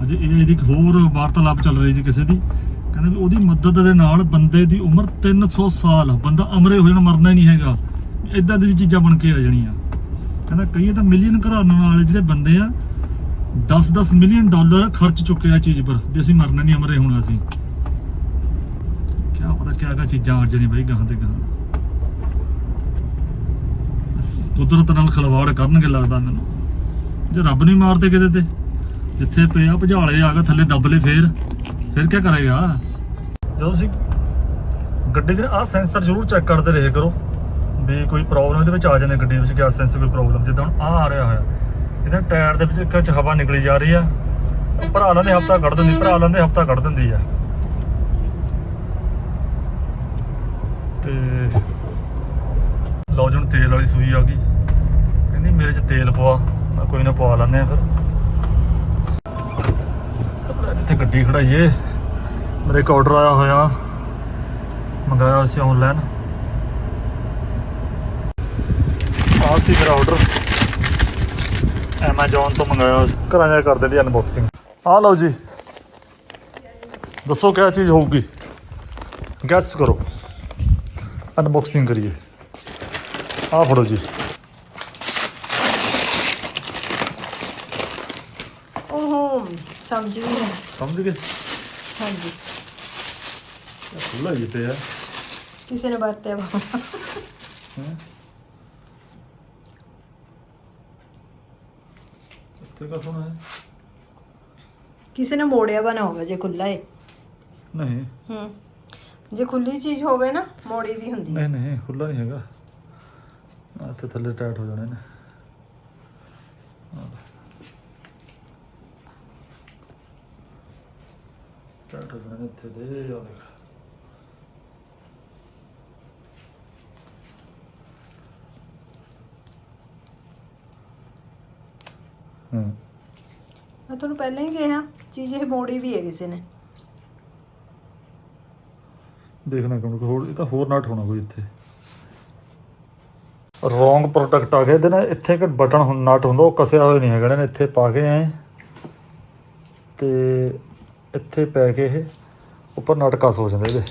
ਅੱਜ ਏਆਈ ਦੀ ਇੱਕ ਹੋਰ ਵਾਰਤਾਲਾਪ ਚੱਲ ਰਹੀ ਸੀ ਕਿਸੇ ਦੀ। ਕਹਿੰਦਾ ਵੀ ਉਹਦੀ ਮਦਦ ਦੇ ਨਾਲ ਬੰਦੇ ਦੀ ਉਮਰ 300 ਸਾਲ ਆ। ਬੰਦਾ ਅਮਰੇ ਹੋ ਜਾਣਾ ਮਰਨਾ ਹੀ ਨਹੀਂ ਹੈਗਾ। ਇਦਾਂ ਦੀ ਚੀਜ਼ਾਂ ਬਣ ਕੇ ਆ ਜਾਣੀਆਂ। ਕਹਿੰਦਾ ਕਈ ਤਾਂ ਮਿਲੀਅਨ ਘਰਾਣਿਆਂ ਵਾਲੇ ਜਿਹੜੇ ਬੰਦੇ ਆ 10-10 ਮਿਲੀਅਨ ਡਾਲਰ ਖਰਚ ਚੁੱਕੇ ਆ ਚੀਜ਼ ਪਰ, ਵੀ ਅਸੀਂ ਮਰਨਾ ਨਹੀਂ, ਅਮਰੇ ਹੋਣਾ ਅਸੀਂ। ਕਿਆ ਪਤਾ ਕਿਆ ਕਿਆ ਚੀਜ਼ਾਂ ਆ ਜਾਣੀ ਬਈ ਗਾਹਾਂ ਤੇ ਗਾਂ ਕੁਦਰਤ ਨਾਲ ਖਿਲਵਾੜ ਕਰਨਗੇ ਲੱਗਦਾ ਮੈਨੂੰ। ਜੇ ਰੱਬ ਨਹੀਂ ਮਾਰਦੇ ਕਿਤੇ ਤੇ। ਜਿੱਥੇ ਪਿਆ ਭਜਾਲੇ ਆ ਕੇ ਥੱਲੇ ਦੱਬ ਲੇ ਫੇਰ। ਫਿਰ ਕੀ ਕਰੇਗਾ ਜਦੋਂ ਤੁਸੀਂ ਗੱਡੀ ਦੇ ਆਹ ਸੈਂਸਰ ਜ਼ਰੂਰ ਚੈੱਕ ਕਰਦੇ ਰਹੇ ਕਰੋ ਵੀ ਕੋਈ ਪ੍ਰੋਬਲਮ ਇਹਦੇ ਵਿੱਚ ਆ ਜਾਂਦੇ ਗੱਡੀ ਵਿੱਚ ਗੈਸ ਸੈਂਸਰ ਕੋਈ ਪ੍ਰੋਬਲਮ ਜਿੱਦਾਂ ਹੁਣ ਆਹ ਆ ਰਿਹਾ ਹੋਇਆ। ਇਹਦੇ ਟਾਇਰ ਦੇ ਵਿੱਚ ਇੱਕ ਚ ਹਵਾ ਨਿਕਲੀ ਜਾ ਰਹੀ ਆ। ਭਰਾ ਲੈਂਦੇ ਹਫਤਾ ਕੱਢ ਦਿੰਦੀ, ਭਰਾ ਲੈਂਦੇ ਹਫਤਾ ਕੱਢ ਦਿੰਦੀ ਆ। ਤੇ ਲਓ ਜੀ ਤੇਲ ਵਾਲੀ ਸੂਈ ਆ ਗਈ। ਕਹਿੰਦੀ ਮੇਰੇ ਚ ਤੇਲ ਪਵਾ, ਮੈਂ ਕੋਈ ਨਾ ਪਵਾ ਲੈਂਦੇ ਆ ਫਿਰ। ਇੱਥੇ ਗੱਡੀ ਖੜਾਈਏ। ਮੇਰੇ ਇੱਕ ਆਰਡਰ ਆਇਆ ਹੋਇਆ। ਮੰਗਾਇਆ ਸੀ ਆਨਲਾਈਨ ਆ ਸੀ ਮੇਰਾ ਆਰਡਰ Amazon ਤੋਂ ਮੰਗਾਇਆ। ਘਰਾਂ ਜਾ ਕੇ ਕਰ ਦਿੰਦੀ ਅਨਬਾਕਸਿੰਗ ਆ ਲਓ ਜੀ। ਦੱਸੋ ਕਿਆ ਚੀਜ਼ ਹੋਊਗੀ? ਗੈਸ ਕਰੋ। ਅਨਬਾਕਸਿੰਗ ਕਰੀਏ। ਆ ਫੜੋ ਜੀ। ਸਮਝ ਗਈ ਮੈਂ ਸਮਝ ਗਏ? ਹਾਂਜੀ। ਖੁੱਲਾ ਹੀ ਪਿਆ ਕਿਸੇ ਨੇ ਵਰਤਿਆ ਵਾ। ਇੱਥੇ ਕਾ ਸੁਣਾ ਹੈ ਕਿਸੇ ਨੇ ਮੋੜਿਆ ਵਾ ਨਾ ਹੋਵੇ ਜੇ ਖੁੱਲਾ ਏ। ਨਹੀਂ। ਹੂੰ। ਜੇ ਖੁੱਲੀ ਚੀਜ਼ ਹੋਵੇ ਨਾ ਮੋੜੀ ਵੀ ਹੁੰਦੀ ਹੈ ਨਹੀਂ ਨਹੀਂ ਖੁੱਲਾ ਨਹੀਂ ਹੈਗਾ। ਆ ਤੇ ਥੱਲੇ ਟਾਈਟ ਹੋ ਜਾਣੇ ਨੇ। ਹੋ ਜਾਣੇ ਨੇ ਇੱਥੇ ਦੇ ਆ ਦੇਖ ਹੂੰ ਮੈਂ ਤੁਹਾਨੂੰ ਪਹਿਲਾਂ ਹੀ ਕਿਹਾ ਚੀਜ਼ ਇਹ ਮੋੜੀ ਵੀ ਹੈ ਕਿਸੇ ਨੇ। ਦੇਖਣਾ ਕਿਉਂ ਹੋਰ ਇਹ ਤਾਂ ਹੋਰ ਨਾਟ ਹੋਣਾ ਕੋਈ ਇੱਥੇ। ਰੋਂਗ ਪ੍ਰੋਡਕਟ ਆ ਗਿਆ ਇਹਦੇ ਨਾਲ ਇੱਥੇ ਇੱਕ ਬਟਨ ਹੁਣ ਨਾਟ ਹੁੰਦਾ ਉਹ ਕਸਿਆ ਹੋਇਆ ਨਹੀਂ ਹੈਗਾ ਇਹਨੇ ਇੱਥੇ ਪਾ ਕੇ ਆਏ। ਤੇ ਇੱਥੇ ਪੈ ਕੇ ਇਹ ਉੱਪਰ ਨਟ ਕਸ ਹੋ ਜਾਂਦਾ ਇਹਦੇ।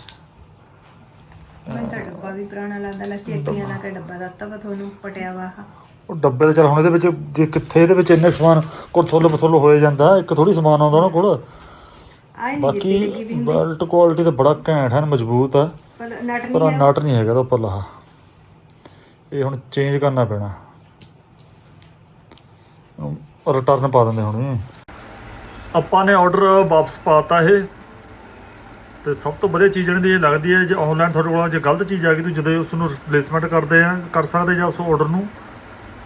ਮੈਨੂੰ ਤਾਂ ਡੱਬਾ ਵੀ ਪੁਰਾਣਾ ਲੱਗਦਾ ਲੈ ਚੇਪੀਆਂ ਲਾ ਕੇ ਡੱਬਾ ਦਿੱਤਾ ਵਾ ਤੁਹਾਨੂੰ ਪਟਿਆ ਵਾ ਆਹ। ਉਹ ਡੱਬੇ ਤੇ ਚੱਲ ਹੁਣ ਇਹਦੇ ਵਿੱਚ ਜੇ ਕਿੱਥੇ ਇਹਦੇ ਵਿੱਚ ਇੰਨੇ ਸਮਾਨ ਕੋਲ ਥੋਲੇ ਬਥੋਲੇ ਹੋਏ ਜਾਂਦਾ ਇੱਕ ਥੋੜੀ ਸਮਾਨ ਆਉਂਦਾ ਉਹਨਾਂ ਕੋਲ। ਆਏ ਨਹੀਂ ਜਿੱਤੀ ਲੱਗੀ ਬਾਕੀ ਵੀ ਹੁੰਦੀ। ਬੈਲਟ ਕੁਆਲਿਟੀ ਤਾਂ ਬੜਾ ਘੈਂਟ ਹੈ ਮਜ਼ਬੂਤ ਆ ਪਰ ਨਟ ਪਰ ਨਹੀਂ ਨਟ ਨਹੀਂ ਹੈਗਾ ਇਹਦਾ ਉੱਪਰ ਲਾਹ ਇਹ ਹੁਣ ਚੇਂਜ ਕਰਨਾ ਪੈਣਾ। ਰਿਟਰਨ ਪਾ ਦਿੰਦੇ ਹੁਣ। ਆਪਾਂ ਨੇ ਆਰਡਰ ਵਾਪਸ ਪਾਤਾ ਇਹ। ਤੇ ਸਭ ਤੋਂ ਵਧੀਆ ਚੀਜ਼ ਜਿਹੜੀ ਇਹ ਲੱਗਦੀ ਹੈ, ਜੇ ਆਨਲਾਈਨ ਤੁਹਾਡੇ ਕੋਲ ਜੇ ਗਲਤ ਚੀਜ਼ ਆ ਗਈ, ਤੁਸੀਂ ਜਦੋਂ ਉਸ ਨੂੰ ਰਿਪਲੇਸਮੈਂਟ ਕਰਦੇ ਆ, ਕਰ ਸਕਦੇ ਜਾਂ ਉਸ ਆਰਡਰ ਨੂੰ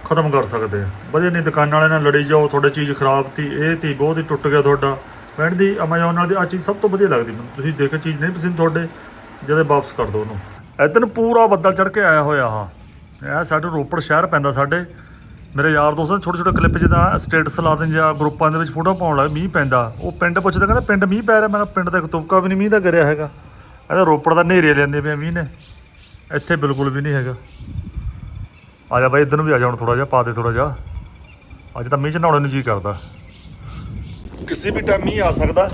ਖਤਮ ਕਰ ਸਕਦੇ ਆ। ਵਧੀਆ ਨਹੀਂ, ਦੁਕਾਨ ਵਾਲਿਆਂ ਨਾਲ ਲੜੀ ਜਾਓ, ਤੁਹਾਡੀ ਚੀਜ਼ ਖਰਾਬ ਤੀ ਇਹ ਤੀ ਬਹੁਤ ਹੀ ਟੁੱਟ ਗਿਆ ਤੁਹਾਡਾ। ਬੈਂਡ ਦੀ Amazon ਨਾਲ ਦੀ ਆ ਚੀਜ਼ ਸਭ ਤੋਂ ਵਧੀਆ ਲੱਗਦੀ ਮੈਨੂੰ। ਤੁਸੀਂ ਦੇਖ ਕੇ ਚੀਜ਼ ਨਹੀਂ ਪਸੰਦ ਤੁਹਾਡੇ, ਜਦੋਂ ਵਾਪਸ ਕਰ ਦਿਓ ਉਹਨੂੰ। ਇੱਧਰ ਨੂੰ ਪੂਰਾ ਬੱਦਲ ਚੜ ਕੇ ਆਇਆ ਹੋਇਆ ਆ ਇਹ ਸਾਡੇ ਰੋਪੜ ਸ਼ਹਿਰ ਪੈਂਦਾ ਸਾਡੇ। ਮੇਰੇ ਯਾਰ ਦੋਸਤ ਛੋਟੇ ਛੋਟੇ ਕਲਿੱਪ ਜਿੱਦਾਂ ਸਟੇਟਸ ਲਾ ਦਿੰਦੇ ਜਾਂ ਗਰੁੱਪਾਂ ਦੇ ਵਿੱਚ ਫੋਟੋ ਪਾਉਣ ਲੱਗ ਮੀਂਹ ਪੈਂਦਾ। ਉਹ ਪਿੰਡ ਪੁੱਛਦਾ, ਕਹਿੰਦਾ ਪਿੰਡ ਮੀਂਹ ਪੈ ਰਿਹਾ, ਮੈਂ ਕਿਹਾ ਪਿੰਡ ਦਾ ਇੱਕ ਤੁਪਕਾ ਵੀ ਨਹੀਂ ਮੀਂਹ ਦਾ ਗਿਰਿਆ ਹੈਗਾ। ਇਹਦਾ ਰੋਪੜ ਦਾ ਨੇਰੇ ਲੈਂਦੇ ਪਏ ਮੀਂਹ ਨੇ। ਇੱਥੇ ਬਿਲਕੁਲ ਵੀ ਨਹੀਂ ਹੈਗਾ। ਆ ਜਾ ਬਾਈ, ਇੱਧਰ ਨੂੰ ਵੀ ਆ ਜਾ ਹੁਣ ਥੋੜਾ ਜਿਹਾ, ਪਾ ਦੇ ਥੋੜਾ ਜਿਹਾ। ਅੱਜ ਤਾਂ ਮੀਂਹ ਚ ਨਹਾਉਣ ਨੂੰ ਜੀ ਕਰਦਾ। ਕਿਸੇ ਵੀ ਟਾਈਮ ਮੀਂਹ ਆ ਸਕਦਾ,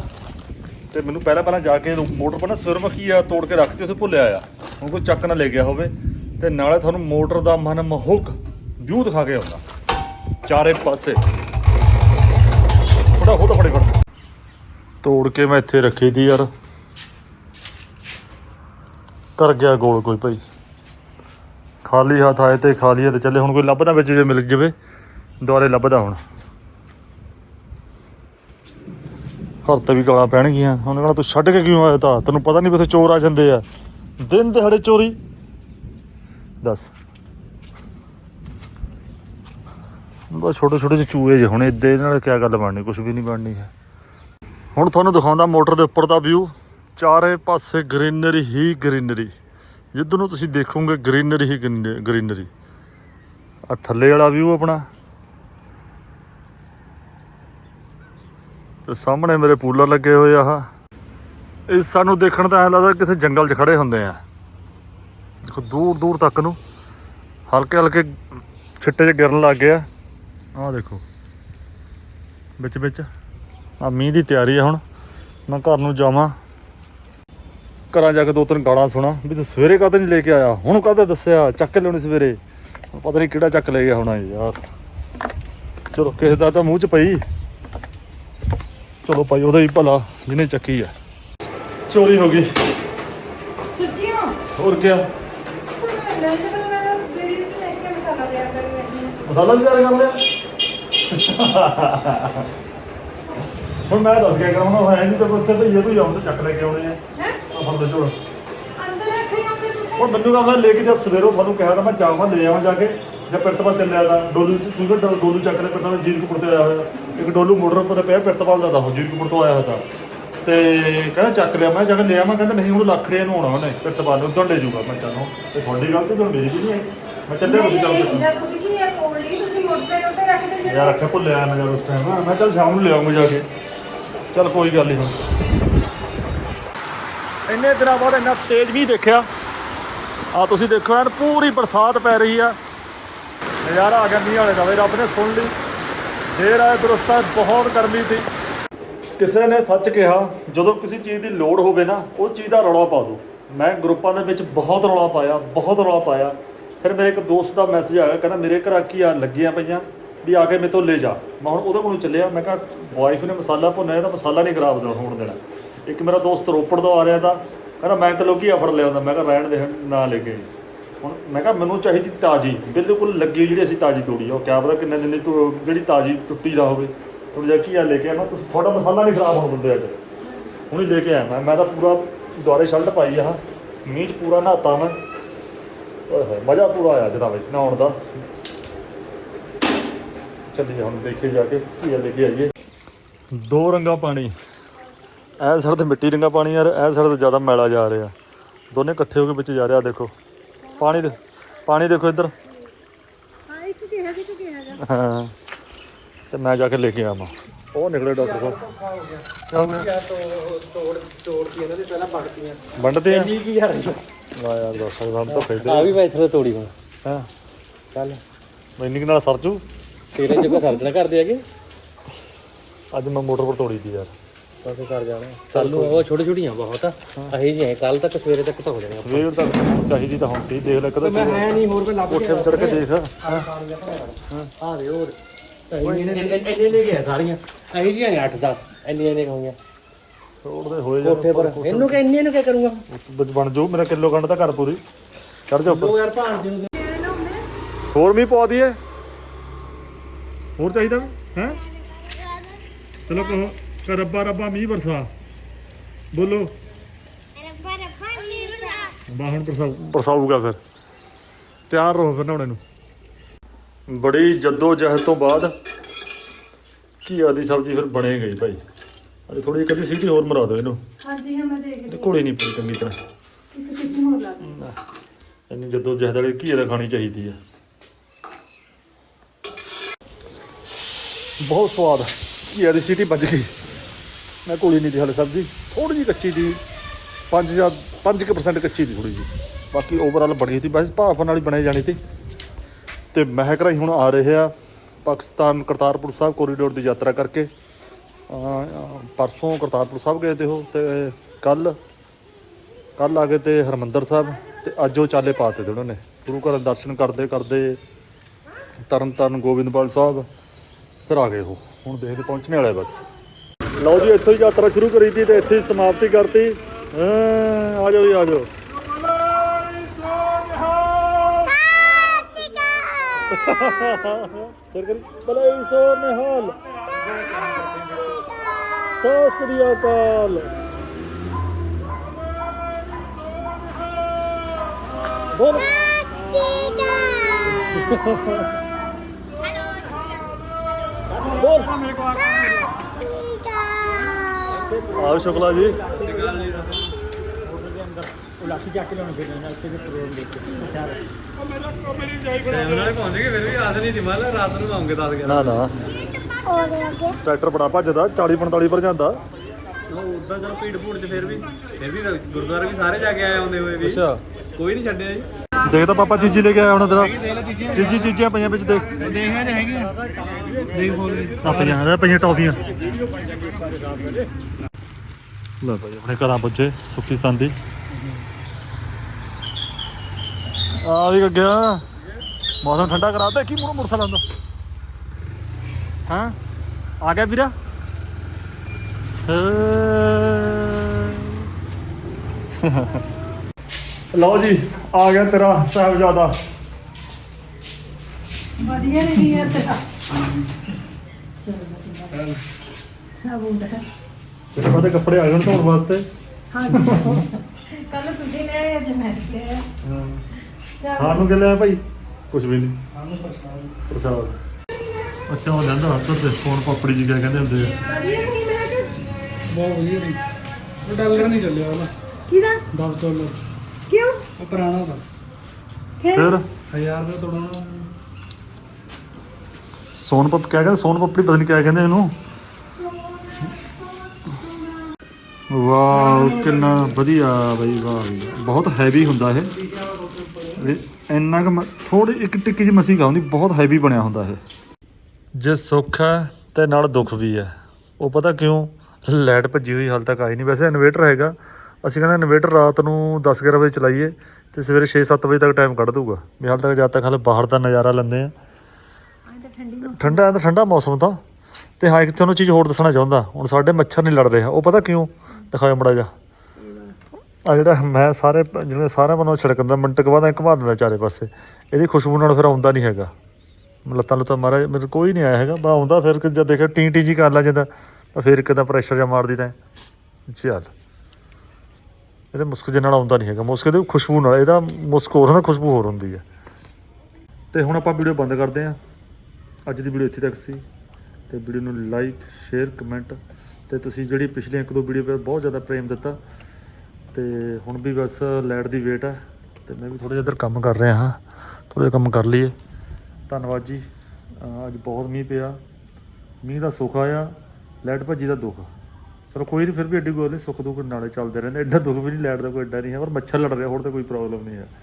ਤੇ ਮੈਨੂੰ ਪਹਿਲਾਂ ਪਹਿਲਾਂ ਜਾ ਕੇ ਮੋਟਰ ਪਰ ਨਾ ਸਵਰਮਖੀ ਆ ਤੋੜ ਕੇ ਰੱਖਤੀ ਉੱਥੇ ਭੁੱਲਿਆ ਆ। ਹੁਣ ਕੋਈ ਚੱਕ ਨਾ ਲੈ ਗਿਆ ਹੋਵੇ, ਤੇ ਨਾਲੇ ਤੁਹਾਨੂੰ ਮੋਟਰ ਦਾ ਮਨ ਮਹੁਕ ਵਿਊ ਦਿਖਾ ਕੇ ਆਉਂਦਾ। ਚਾਰੇ ਪਾਸੇ। ਫੜਾ ਖੋਦ ਫੜੇ ਫੜ ਤੋੜ ਕੇ ਮੈਂ ਇੱਥੇ ਰੱਖੀ ਤੀ ਯਾਰ। ਕਰ ਗਿਆ ਗੋਲ ਕੋਈ ਭਾਈ। ਖਾਲੀ ਹੱਥ ਆਏ ਤੇ ਖਾਲੀ ਹੱਥ ਚੱਲੇ। ਹੁਣ ਕੋਈ ਲੱਭਦਾ ਵਿੱਚ ਜੇ ਮਿਲ ਜਾਵੇ। ਦੁਆਰੇ ਲੱਭਦਾ ਹੁਣ। ਘਰ ਤੇ ਵੀ ਗਾਲਾਂ ਪੈਣਗੀਆਂ। ਉਹਨੇ ਕਹਣਾ, ਤੂੰ ਛੱਡ ਕੇ ਕਿਉਂ ਆਇਆ ਤਾਂ? ਤੈਨੂੰ ਪਤਾ ਨਹੀਂ ਵੀ ਉੱਥੇ ਚੋਰ ਆ ਜਾਂਦੇ ਆ। ਦਿਨ ਦਿਹਾੜੇ ਚੋਰੀ। ਦੱਸ। ਬਸ ਛੋਟੇ ਛੋਟੇ ਜਿਹੇ ਚੂਹੇ ਜਿਹੇ ਹੁਣ ਇੱਦਾਂ ਇਹਨਾਂ ਨਾਲ ਕੀ ਗੱਲ ਬਣਨੀ ਕੁਝ ਵੀ ਨਹੀਂ ਬਣਨੀ ਹੈ। ਹੁਣ ਤੁਹਾਨੂੰ ਦਿਖਾਉਂਦਾ ਮੋਟਰ ਦੇ ਉੱਪਰ ਦਾ ਵਿਊ ਚਾਰੇ ਪਾਸੇ ਗ੍ਰੀਨਰੀ ਹੀ ਗ੍ਰੀਨਰੀ ਜਿੱਦ ਨੂੰ ਤੁਸੀਂ ਦੇਖੋਗੇ ਗ੍ਰੀਨਰੀ ਹੀ ਗ੍ਰੀਨਰੀ ਆ ਥੱਲੇ ਵਾਲਾ ਵਿਊ ਆਪਣਾ। ਤੇ ਸਾਹਮਣੇ ਮੇਰੇ ਪੂਲਰ ਲੱਗੇ ਹੋਏ ਆ ਇਹ ਸਾਨੂੰ ਦੇਖਣ ਤਾਂ ਐਂ ਲੱਗਦਾ ਕਿਸੇ ਜੰਗਲ 'ਚ ਖੜੇ ਹੁੰਦੇ ਆ। ਦੇਖੋ, ਦੂਰ ਦੂਰ ਤੱਕ ਨੂੰ ਹਲਕੇ ਹਲਕੇ ਛਿੱਟੇ 'ਚ ਗਿਰਨ ਲੱਗ ਗਏ ਆ। ਆਹ ਦੇਖੋ। ਵਿੱਚ ਵਿੱਚ। ਆ ਮੀਂਹ ਦੀ ਤਿਆਰੀ ਆ ਹੁਣ। ਮੈਂ ਘਰ ਨੂੰ ਜਾਵਾਂ। ਘਰਾਂ ਜਾ ਕੇ ਦੋ ਤਿੰਨ ਗਾਲਾਂ ਸੁਣਾ। ਵੀ ਤੂੰ ਸਵੇਰੇ ਕਾਹਤੇ ਨਹੀਂ ਲੈ ਕੇ ਆਇਆ? ਹੁਣ ਕਾਹਤੇ ਦੱਸਿਆ? ਚੱਕ ਕੇ ਲਿਆਉਣੀ ਸਵੇਰੇ। ਪਤਾ ਨਹੀਂ ਕਿਹੜਾ ਚੱਕ ਲੈ ਗਿਆ ਹੋਣਾ ਯਾਰ। ਚਲੋ ਕਿਸੇ ਦਾ ਤਾਂ ਮੂੰਹ 'ਚ ਪਈ। ਚਲੋ ਭਾਈ ਉਹਦਾ ਹੀ ਭਲਾ ਜਿਹਨੇ ਚੱਕੀ ਆ। ਚੋਰੀ ਹੋ ਗਈ। ਸੱਚੀਓ? ਹੋਰ ਕੀ ਮਸਾਲਾ ਵੀ ਕਰ ਲਿਆ? [laughs] ਹੁਣ ਮੈਂ ਦੱਸ ਕੇ ਕਰਾਉਣਾ ਹੋਇਆ ਨਹੀਂ ਤਾਂ ਉੱਥੇ ਭਈਏ ਕੋਈ ਆਉਂਦੇ ਚੱਕ ਲੈ ਕੇ ਆਉਣੇ ਆ। ਹੈ? ਆ ਫੜ ਝੋਲ। ਅੰਦਰ ਰੱਖੇ ਹੋਗੇ ਤੁਸੀਂ? ਹੁਣ ਮੈਨੂੰ ਕਹਿੰਦਾ ਲੈ ਕੇ ਜਦ ਸਵੇਰੋਂ ਤੁਹਾਨੂੰ ਕਿਹਾ ਤਾਂ ਮੈਂ ਜਾਵਾਂ ਲੈ ਆਵਾਂ ਜਾ ਕੇ। ਜੇ ਪਿਰਤਪਾਲ ਚੱਲਿਆ ਤਾਂ ਡੋਲੂ ਤੂੰ ਕਿ ਡੋਲੂ ਚੱਕ ਲੈ ਪਿਰਤਪਾਲ ਜੀਰਕਪੁਰ ਤੇ ਆਇਆ ਹੋਇਆ। ਇੱਕ ਡੋਲੂ ਮੋਟਰ ਉੱਪਰ ਪਿਆ ਪਿਰਤਪਾਲ ਦਾ ਤਾਂ ਉਹ ਜੀਰਕਪੁਰ ਤੋਂ ਆਇਆ ਹੋਇਆ ਤਾਂ। ਤੇ ਕਹਿੰਦਾ ਚੱਕ ਲਿਆ। ਮੈਂ ਜਾ ਕੇ ਲੈ ਆਵਾਂ ਕਹਿੰਦਾ ਨਹੀਂ ਹੁਣ ਲੱਖੜੀਆਂ ਨੂੰ ਆਉਣਾ ਉਹਨੇ ਪਿਰਤਪਾਲ ਨੂੰ ਉਦੋਂ ਲੈ ਜਾਊਗਾ ਮੈਂ ਚਲੋ ਤੇ ਤੁਹਾਡੀ ਗੱਲ ਤੇ ਮੇਰੀ ਵੀ ਨਹੀਂ ਹੈ ਮੈਂ ਚੱਲਿਆ ਤੁਸੀਂ ਚੱਲ ਨਹੀਂ ਕੇ ਜਦ ਤੁਸੀਂ ਕੀ ਇਹ ਤੋੜ ਲਈ ਤੁਸੀਂ ਮੋਟਰਸਾਈਕਲ ਤੇ ਰੱਖਦੇ ਯਾਰ ਰੱਖਿਆ ਭੁੱਲਿਆ ਮੈਂ ਜਦ ਉਸ ਟਾਈਮ ਮੈਂ ਚੱਲ ਸ਼ਾਮ ਨੂੰ ਲਿਆਉਂਗਾ ਜਾ ਕੇ। ਚੱਲ ਕੋਈ ਗੱਲ ਨਹੀਂ ਹੁਣ। ਇੰਨੇ ਦਿਨਾਂ ਬਾਅਦ ਇੰਨਾ ਤੇਜ਼ ਵੀ ਦੇਖਿਆ। ਆ ਤੁਸੀਂ ਦੇਖੋ ਯਾਰ ਪੂਰੀ ਬਰਸਾਤ ਪੈ ਰਹੀ ਆ। ਨਜ਼ਾਰਾ ਆ ਗਿਆ ਮੀਂਹ ਵਾਲੇ ਦਾ ਵੀ ਰੱਬ ਨੇ ਸੁਣ ਲਈ। ਦੇਰ ਆਏ ਦਰਸਤਾ ਬਹੁਤ ਗਰਮੀ ਸੀ। ਕਿਸੇ ਨੇ ਸੱਚ ਕਿਹਾ ਜਦੋਂ ਕਿਸੇ ਚੀਜ਼ ਦੀ ਲੋੜ ਹੋਵੇ ਨਾ ਉਹ ਚੀਜ਼ ਦਾ ਰੌਲਾ ਪਾ ਦਿਓ। ਮੈਂ ਗਰੁੱਪਾਂ ਦੇ ਵਿੱਚ ਬਹੁਤ ਰੌਲਾ ਪਾਇਆ ਬਹੁਤ ਰੌਲਾ ਪਾਇਆ। ਫਿਰ ਮੇਰੇ ਇੱਕ ਦੋਸਤ ਦਾ ਮੈਸੇਜ ਆਇਆ, ਕਹਿੰਦਾ ਮੇਰੇ ਘਰ ਕੀ ਆ ਲੱਗੀਆਂ ਪਈਆਂ ਵੀ ਆ ਕੇ ਮੇਰੇ ਤੋਂ ਲੈ ਜਾ। ਮੈਂ ਹੁਣ ਉਹਦੇ ਕੋਲੋਂ ਚੱਲਿਆ, ਮੈਂ ਕਿਹਾ ਵਾਈਫ ਨੇ ਮਸਾਲਾ ਭੁੰਨਿਆ ਤਾਂ ਮਸਾਲਾ ਨਹੀਂ ਖਰਾਬ ਦਾ ਹੋਣ ਦੇਣਾ। ਇੱਕ ਮੇਰਾ ਦੋਸਤ ਰੋਪੜ ਤੋਂ ਆ ਰਿਹਾ ਤਾਂ ਕਹਿੰਦਾ ਮੈਂ ਕਿਲੋ ਕੀ ਫੜ ਲਿਆਉਂਦਾ, ਮੈਂ ਕਿਹਾ ਰਹਿਣ ਦੇ, ਨਾ ਲੈ ਕੇ ਹੁਣ ਮੈਂ ਕਿਹਾ ਮੈਨੂੰ ਚਾਹੀਦੀ ਤਾਜੀ, ਬਿਲਕੁਲ ਲੱਗੀ ਜਿਹੜੀ ਅਸੀਂ ਤਾਜੀ ਤੋੜੀ ਆ, ਉਹ ਕਿਆ ਪਤਾ ਕਿੰਨੇ ਦਿਨ ਦੀ ਜਿਹੜੀ ਤਾਜੀ ਟੁੱਟੀ ਦਾ ਹੋਵੇ। ਹੁਣ ਜੇ ਕੀ ਲੈ ਕੇ ਆਇਆ? ਤੁਸੀਂ ਤੁਹਾਡਾ ਮਸਾਲਾ ਨਹੀਂ ਖਰਾਬ ਹੋਣ ਦਿੰਦੇ ਅੱਜ। ਹੁਣ ਹੀ ਲੈ ਕੇ ਆਇਆ ਮੈਂ ਮੈਂ ਤਾਂ ਪੂਰਾ ਦੁਆਰੇ ਸ਼ਰਟ ਪਾਈ ਆ, ਮੀਂਹ 'ਚ ਪੂਰਾ ਨਹਾਤਾ ਮੈਂ। ਓਏ ਹੋਏ ਮਜ਼ਾ ਪੂਰਾ ਆਇਆ ਜਦਾ ਵਿੱਚ ਨਹਾਉਣ ਦਾ। ਚੱਲੀਏ ਹੁਣ ਦੇਖੀਏ ਜਾ ਕੇ ਕੀ ਆ ਲੈ ਕੇ ਆਈਏ। ਦੋ ਰੰਗਾ ਪਾਣੀ। ਐ ਸੜ ਤੇ ਮਿੱਟੀ ਰੰਗਾ ਪਾਣੀ ਯਾਰ ਐ ਸੜ ਤੇ ਜ਼ਿਆਦਾ ਮੈਲਾ ਜਾ ਰਿਹਾ। ਦੋਨੇ ਇਕੱਠੇ ਹੋ ਕੇ ਵਿੱਚ ਜਾ ਰਿਹਾ ਦੇਖੋ। ਪਾਣੀ ਦੇ ਪਾਣੀ ਦੇਖੋ ਇੱਧਰ। ਹਾਂ ਇੱਕ ਕਿਹਾ ਜੀ ਕਿ ਕਿਹਾ ਜਾ ਹਾਂ। ਤੇ ਮੈਂ ਜਾ ਕੇ ਲੈ ਕੇ ਆਵਾਂ। ਉਹ ਨਿਕਲੇ ਡਾਕਟਰ ਸਾਹਿਬ। ਕੀ ਹੋ ਗਿਆ ਤੋੜ ਤੋੜਤੀ ਇਹਨਾਂ ਦੀ ਪਹਿਲਾਂ ਵੜਤੀਆਂ ਵੰਡਦੇ ਆ ਕੀ ਯਾਰ ਵਾਹ ਯਾਰ ਦੱਸ ਸਾਨੂੰ ਤਾਂ ਆ ਫਾਇਦੇ ਵੀ ਮੈਂ ਇੱਥੇ ਤੋੜੀ ਹੁਣ। ਹਾਂ। ਚੱਲ। ਮੈਨੀ ਕਿ ਨਾਲ ਸਰਜੂ ਤੇਰੇ ਕੋ ਸਰਦਣਾ ਕਰਦੇ ਹੈਗੇ? ਅੱਜ ਮੈਂ ਮੋਟਰ ਪਰ ਤੋੜੀ ਦੀ ਯਾਰ। ਬਸ ਕਰ ਜਾਣਾ। ਚੱਲ ਨੂੰ ਉਹ ਛੋਟੀ ਛੋਟੀਆਂ ਬਹੁਤ ਆ। ਅਹੀ ਜੀ ਕੱਲ ਤੱਕ ਸਵੇਰੇ ਤੱਕ ਤਾਂ ਹੋ ਜਾਣੇ ਸਵੇਰ ਤੱਕ ਚਾਹੀਦੀ ਤਾਂ ਹੁਣ ਤੀ ਦੇਖ ਲੈ ਕਦੇ ਮੈਂ ਹੈ ਨਹੀਂ ਹੋਰ ਕੋਈ ਲੱਭ 'ਤੇ ਚੜ ਕੇ ਦੇਖ। ਆ ਦੇ ਹੋਰ। ਇਹਨੇ ਲੈ ਗਿਆ ਸਾਰੀਆਂ। ਅਹੀ ਜੀ 8 10 ਇੰਨੀਆਂ ਇੰਨੀਆਂ ਹੋਈਆਂ ਤੋੜਦੇ ਹੋਏ ਕੋਠੇ ਪਰ। ਇਹਨੂੰ ਕਿ ਇੰਨੇ ਨੂੰ ਕੀ ਕਰੂੰਗਾ? ਬਣ- ਬਣ ਜਾਊ ਮੇਰਾ ਕਿਲੋ ਕੰਡ ਤਾਂ ਘਰ ਪੂਰੀ। ਚੜ ਜਾ ਉੱਪਰ। ਉਹ ਯਾਰ ਭਾਣ ਜੀ। ਨੂੰ ਹੋਰ ਮੀਂਹ ਪਾ ਦਈਏ। ਹੋਰ ਚਾਹੀਦਾ ਹੈ? ਚਲੋ ਕਹੋ ਕਿ ਰੱਬਾ ਰੱਬਾ ਮੀਂਹ ਵਰਸਾ ਬੋਲੋ। ਬਾ ਹੁਣ ਬਰਸਾ ਬਰਸਾਊਗਾ ਫਿਰ। ਤਿਆਰ ਰਹੋ ਫਿਰ ਨਹਾਉਣੇ ਨੂੰ। ਬੜੀ ਜੱਦੋ ਜਹਿਦ ਤੋਂ ਬਾਅਦ ਘੀਆ ਦੀ ਸਬਜ਼ੀ ਫਿਰ ਬਣੇ ਗਈ ਭਾਈ। ਅਜੇ ਥੋੜੀ ਜਿਹੀ ਕਦੀ ਸੀਟੀ ਹੋਰ ਮਰਾ ਦਿਓ ਇਹਨੂੰ। ਹਾਂਜੀ ਹਾਂ ਮੈਂ ਦੇਖਦੀ ਘੋੜੀ ਨਹੀਂ ਪਈ ਚੰਗੀ ਤਰ੍ਹਾਂ। ਇੱਕ ਸਿੱਟੀ ਹੋਰ ਲਾ ਦੇ ਇੰਨੀ ਜੱਦੋ ਜਹਿਦ ਵਾਲੀ ਘੀਆ ਤਾਂ ਖਾਣੀ ਚਾਹੀਦੀ ਆ। ਬਹੁਤ ਸਵਾਦ ਘੀਆ ਦੀ ਸੀਟੀ ਵੱਜ ਗਈ। ਮੈਂ ਕੋਲੀ ਨਹੀਂ ਦੀ ਹਲੇ ਸਬਜ਼ੀ। ਥੋੜੀ ਜਿਹੀ ਕੱਚੀ ਦੀ 5 ਜਾਂ 5% ਕੱਚੀ ਦੀ ਥੋੜੀ ਜਿਹੀ। ਬਾਕੀ ਓਵਰਆਲ ਬਣੀ ਸੀ। ਬਸ ਭਾਫ ਨਾਲ ਹੀ ਬਣੇ ਜਾਣੀ ਸੀ। ਤੇ ਮਹਿਕ ਰਾਈ ਹੁਣ ਆ ਰਹੇ ਆ ਪਾਕਿਸਤਾਨ ਕਰਤਾਰਪੁਰ ਸਾਹਿਬ ਕੋਰੀਡੋਰ ਦੀ ਯਾਤਰਾ ਕਰਕੇ। ਪਰਸੋਂ ਕਰਤਾਰਪੁਰ ਸਾਹਿਬ ਗਏ ਤੇ ਉਹ ਤੇ ਕੱਲ ਕੱਲ ਆ ਗਏ ਤੇ ਹਰਮੰਦਰ ਸਾਹਿਬ ਤੇ ਅੱਜ ਉਹ ਚਾਲੇ ਪਾਤੇ ਤੇ ਉਹਨਾਂ ਨੇ। ਗੁਰੂ ਘਰ ਦਰਸ਼ਨ ਕਰਦੇ ਕਰਦੇ ਤਰਨ ਤਰਨ ਗੋਬਿੰਦਪਾਲ ਸਾਹਿਬ ਫਿਰ ਆ ਗਏ ਉਹ। ਹੁਣ ਦੇਖਦੇ ਪਹੁੰਚਣੇ ਵਾਲੇ ਬਸ। ਲਓ ਜੀ ਇੱਥੋਂ ਹੀ ਯਾਤਰਾ ਸ਼ੁਰੂ ਕਰੀ ਤੀ ਤੇ ਇੱਥੇ ਹੀ ਸਮਾਪਤੀ ਕਰਤੀ। ਆ ਜਾਓ ਜੀ ਆ ਜਾਓ। [laughs] ਫਿਰ ਬਲੇ ਸੋ ਨਿਹਾਲ ਸਤਿ ਸ੍ਰੀ ਅਕਾਲ। ਬੋਲ। ਬੋਲ। ਆਓ ਸ਼ੁਕਲਾ ਜੀ। ਟਾਈਮ ਨਾਲ ਪਹੁੰਚ ਗਏ ਫਿਰ ਵੀ ਆਸ ਨਹੀਂ ਸੀ। ਮੰਨ ਲਾ ਰਾਤ ਨੂੰ ਆਉਂਗੇ 10 11 ਨਾ ਨਾ। ਟਰੈਕਟਰ ਬੜਾ ਭੱਜਦਾ 40 45 ਪਰ ਜਾਂਦਾ। ਉਦਾਂ ਚਲੋ ਭੀੜ ਭੂੜ ਚ ਫਿਰ ਵੀ ਫਿਰ ਵੀ ਗੁਰਦੁਆਰੇ ਵੀ ਸਾਰੇ ਜਾ ਕੇ ਆਏ ਆਉਂਦੇ ਹੋਏ ਵੀ। ਅੱਛਾ। ਕੋਈ ਨਹੀਂ ਛੱਡਿਆ ਜੀ। ਦੇਖ ਤਾਂ ਪਾਪਾ ਚੀਜੀ ਲੈ ਕੇ ਆਇਆ ਹੁਣ ਤੇਰਾ। ਚੀਜੀ ਚੀਜ਼ੀਆਂ ਪਈਆਂ ਵਿੱਚ ਦੇਖ। ਦੇਖਿਆ ਤੇ ਹੈਗੀ ਦੇਖ ਆ ਪਈਆਂ ਆ ਪਈਆਂ ਟੌਫੀਆਂ। ਲੈ ਭਾਈ ਆਪਣੇ ਘਰਾਂ ਪੁੱਜੇ ਸੁੱਕੀ ਸੰਦੀ ਆ ਵੀ ਗਿਆ ਮੌਸਮ ਠੰਡਾ ਕਰਾ ਦੇ ਕੀ ਮੂੰਹ ਮੁਰਸਾ ਲਾਉਂਦਾ। ਹਾਂ? ਆ ਗਿਆ ਵੀਰਾ। ਲਓ ਜੀ ਆ ਗਿਆ ਤੇਰਾ ਸਾਹਿਬਜ਼ਾਦਾ। ਵਧੀਆ ਨਹੀਂ ਹੈ ਤੇਰਾ। ਚਲੋ ਆ ਬੁੰਡਾ ਤੇਰੇ ਕੱਪੜੇ ਆ ਗਏ ਧੋਣ ਵਾਸਤੇ। ਹਾਂ ਕੱਲ ਤੁਸੀਂ ਆਏ, ਅੱਜ ਮੈਂ ਆਇਆ। ਚੱਲ। ਖਾਣ ਨੂੰ ਕਿ ਲਿਆ ਭਾਈ? ਕੁਝ ਵੀ ਨਹੀਂ। ਪ੍ਰਸਾਦ। ਅੱਛਾ ਉਹ ਲੈਂਦਾ ਹੱਥ ਤੇ ਫੋਨ ਪਾਪੜੀ ਜੀ ਕਿਆ ਕਹਿੰਦੇ ਹੁੰਦੇ ਆ। ਵਧੀਆ ਨਹੀਂ ਮੈਂ ਕਿ ਬਹੁਤ ਵਧੀਆ ਨਹੀਂ ਉਹ ਡਾਲਰ ਨਹੀਂ ਚੱਲਿਆ ਉਹਦਾ ਕਿਹਦਾ? 10 ਡਾਲਰ। ਕਿਉਂ? ਉਹ ਪੁਰਾਣਾ ਦਾ। ਫਿਰ ਫਿਰ? 1000 ਦਾ ਤੋੜਨਾ। ਸੋਨ ਪਪ ਕਿਆ ਕਹਿੰਦੇ ਸੋਨ ਪਪੜੀ ਪਤਾ ਨਹੀਂ ਕਿਆ ਕਹਿੰਦੇ ਇਹਨੂੰ। ਵਾਓ ਕਿੰਨਾ ਵਧੀਆ ਬਈ ਵਾਹ ਬਈ। ਬਹੁਤ ਹੈਵੀ ਹੁੰਦਾ ਇਹ। ਇਹ ਇੰਨਾ ਕੁ ਥੋੜੀ ਇੱਕ ਟਿੱਕੀ ਜਿਹੀ ਮਸੀ ਖਾਉਂਦੀ ਬਹੁਤ ਹੈਵੀ ਬਣਿਆ ਹੁੰਦਾ ਇਹ। ਜੇ ਸੁੱਖ ਹੈ ਤੇ ਨਾਲ ਦੁੱਖ ਵੀ ਹੈ। ਉਹ ਪਤਾ ਕਿਉਂ? ਲਾਈਟ ਭੱਜੀ ਹੋਈ ਹਾਲ ਤੱਕ ਆਈ ਨਹੀਂ। ਵੈਸੇ ਇਨਵੇਟਰ ਹੈਗਾ। ਅਸੀਂ ਕਹਿੰਦੇ ਇਨਵੇਟਰ ਰਾਤ ਨੂੰ 10 11 ਵਜੇ ਚਲਾਈਏ ਤੇ ਸਵੇਰੇ 6 7 ਵਜੇ ਤੱਕ ਟਾਈਮ ਕੱਢ ਦੂਗਾ ਵੀ ਹਾਲ ਤੱਕ ਜਦ ਤੱਕ ਹਾਲੇ ਬਾਹਰ ਦਾ ਨਜ਼ਾਰਾ ਲੈਂਦੇ ਆ ਠੰਡਾ ਤਾਂ ਠੰਡਾ ਮੌਸਮ ਤਾਂ। ਤੇ ਹਾਂ ਇੱਕ ਤੁਹਾਨੂੰ ਚੀਜ਼ ਹੋਰ ਦੱਸਣਾ ਚਾਹੁੰਦਾ। ਹੁਣ ਸਾਡੇ ਮੱਛਰ ਨਹੀਂ ਲੜ ਰਿਹਾ। ਉਹ ਪਤਾ ਕਿਉਂ? ਦਿਖਾਓ ਮੜਾ ਜਾ ਆ ਜਿਹੜਾ ਮੈਂ ਸਾਰੇ ਜਿਹੜੇ ਸਾਰਿਆਂ ਵੱਲੋਂ ਛਿੜਕਦਾ ਮਿੰਟ ਕੁ ਬਾਅਦ ਐਂ ਘੁਮਾ ਦਿੰਦਾ ਚਾਰੇ ਪਾਸੇ। ਇਹਦੀ ਖੁਸ਼ਬੂ ਨਾਲ ਫਿਰ ਆਉਂਦਾ ਨਹੀਂ ਹੈਗਾ। ਲੱਤਾਂ ਲੁੱਤਾਂ ਮਾਰਾ ਮੇਰੇ ਕੋਈ ਨਹੀਂ ਆਇਆ ਹੈਗਾ। ਬਾ ਆਉਂਦਾ ਫਿਰ ਕਿ ਜਦ ਦੇਖਿਆ ਟੀ ਟੀ ਜੀ ਕਰ ਲਾ ਜਾਂਦਾ, ਤਾਂ ਫਿਰ ਇੱਕ ਤਾਂ ਪ੍ਰੈਸ਼ਰ ਜਾਂ ਮਾਰਦੀ ਤਾਂ ਚੱਲ। ਇਹਦੇ ਮੁਸਕ ਦੇ ਨਾਲ ਆਉਂਦਾ ਨਹੀਂ ਹੈਗਾ। ਮੁਸਕ ਦੇ ਖੁਸ਼ਬੂ ਨਾਲ, ਇਹਦਾ ਮੁਸਕ ਹੋਰ ਨਾ ਖੁਸ਼ਬੂ ਹੋਰ ਹੁੰਦੀ ਹੈ ਤੇ ਹੁਣ ਆਪਾਂ ਵੀਡੀਓ ਬੰਦ ਕਰਦੇ ਹਾਂ ਅੱਜ ਦੀ ਵੀਡੀਓ ਇੱਥੇ ਤੱਕ ਸੀ। ਤੇ ਵੀਡੀਓ ਨੂੰ ਲਾਈਕ ਸ਼ੇਅਰ ਕਮੈਂਟ ਤੇ ਤੁਸੀਂ ਜਿਹੜੀ ਪਿਛਲੀਆਂ ਇੱਕ ਦੋ ਵੀਡੀਓ 'ਤੇ ਬਹੁਤ ਜ਼ਿਆਦਾ ਪ੍ਰੇਮ ਦਿੱਤਾ। ਤੇ ਹੁਣ ਵੀ ਬਸ ਲਾਈਟ ਦੀ ਵੇਟ ਹੈ ਤੇ ਮੈਂ ਵੀ ਥੋੜਾ ਜਿਹਾ ਇੱਧਰ ਕੰਮ ਕਰ ਰਿਹਾ ਹਾਂ। ਥੋੜਾ ਜਿਹਾ ਕੰਮ ਕਰ ਲਈਏ। ਧੰਨਵਾਦ ਜੀ। ਅੱਜ ਬਹੁਤ ਮੀਂਹ ਪਿਆ। ਮੀਂਹ ਦਾ ਸੁੱਖ ਆਇਆ, ਲਾਈਟ ਭੱਜੀ ਦਾ ਦੁੱਖ। ਚਲੋ ਕੋਈ ਨਹੀਂ ਫਿਰ ਵੀ ਐਡੀ ਗੱਲ ਨਹੀਂ ਸੁੱਖ ਦੁੱਖ ਨਾਲੇ ਚੱਲਦੇ ਰਹਿੰਦੇ। ਐਡਾ ਦੁੱਖ ਵੀ ਨਹੀਂ ਲਾਈਟ ਦਾ ਕੋਈ ਐਡਾ ਨਹੀਂ ਹੈ, ਪਰ ਮੱਛਰ ਲੜ ਰਿਹਾ, ਹੋਰ ਤਾਂ ਕੋਈ ਪ੍ਰੋਬਲਮ ਨਹੀਂ ਹੈ।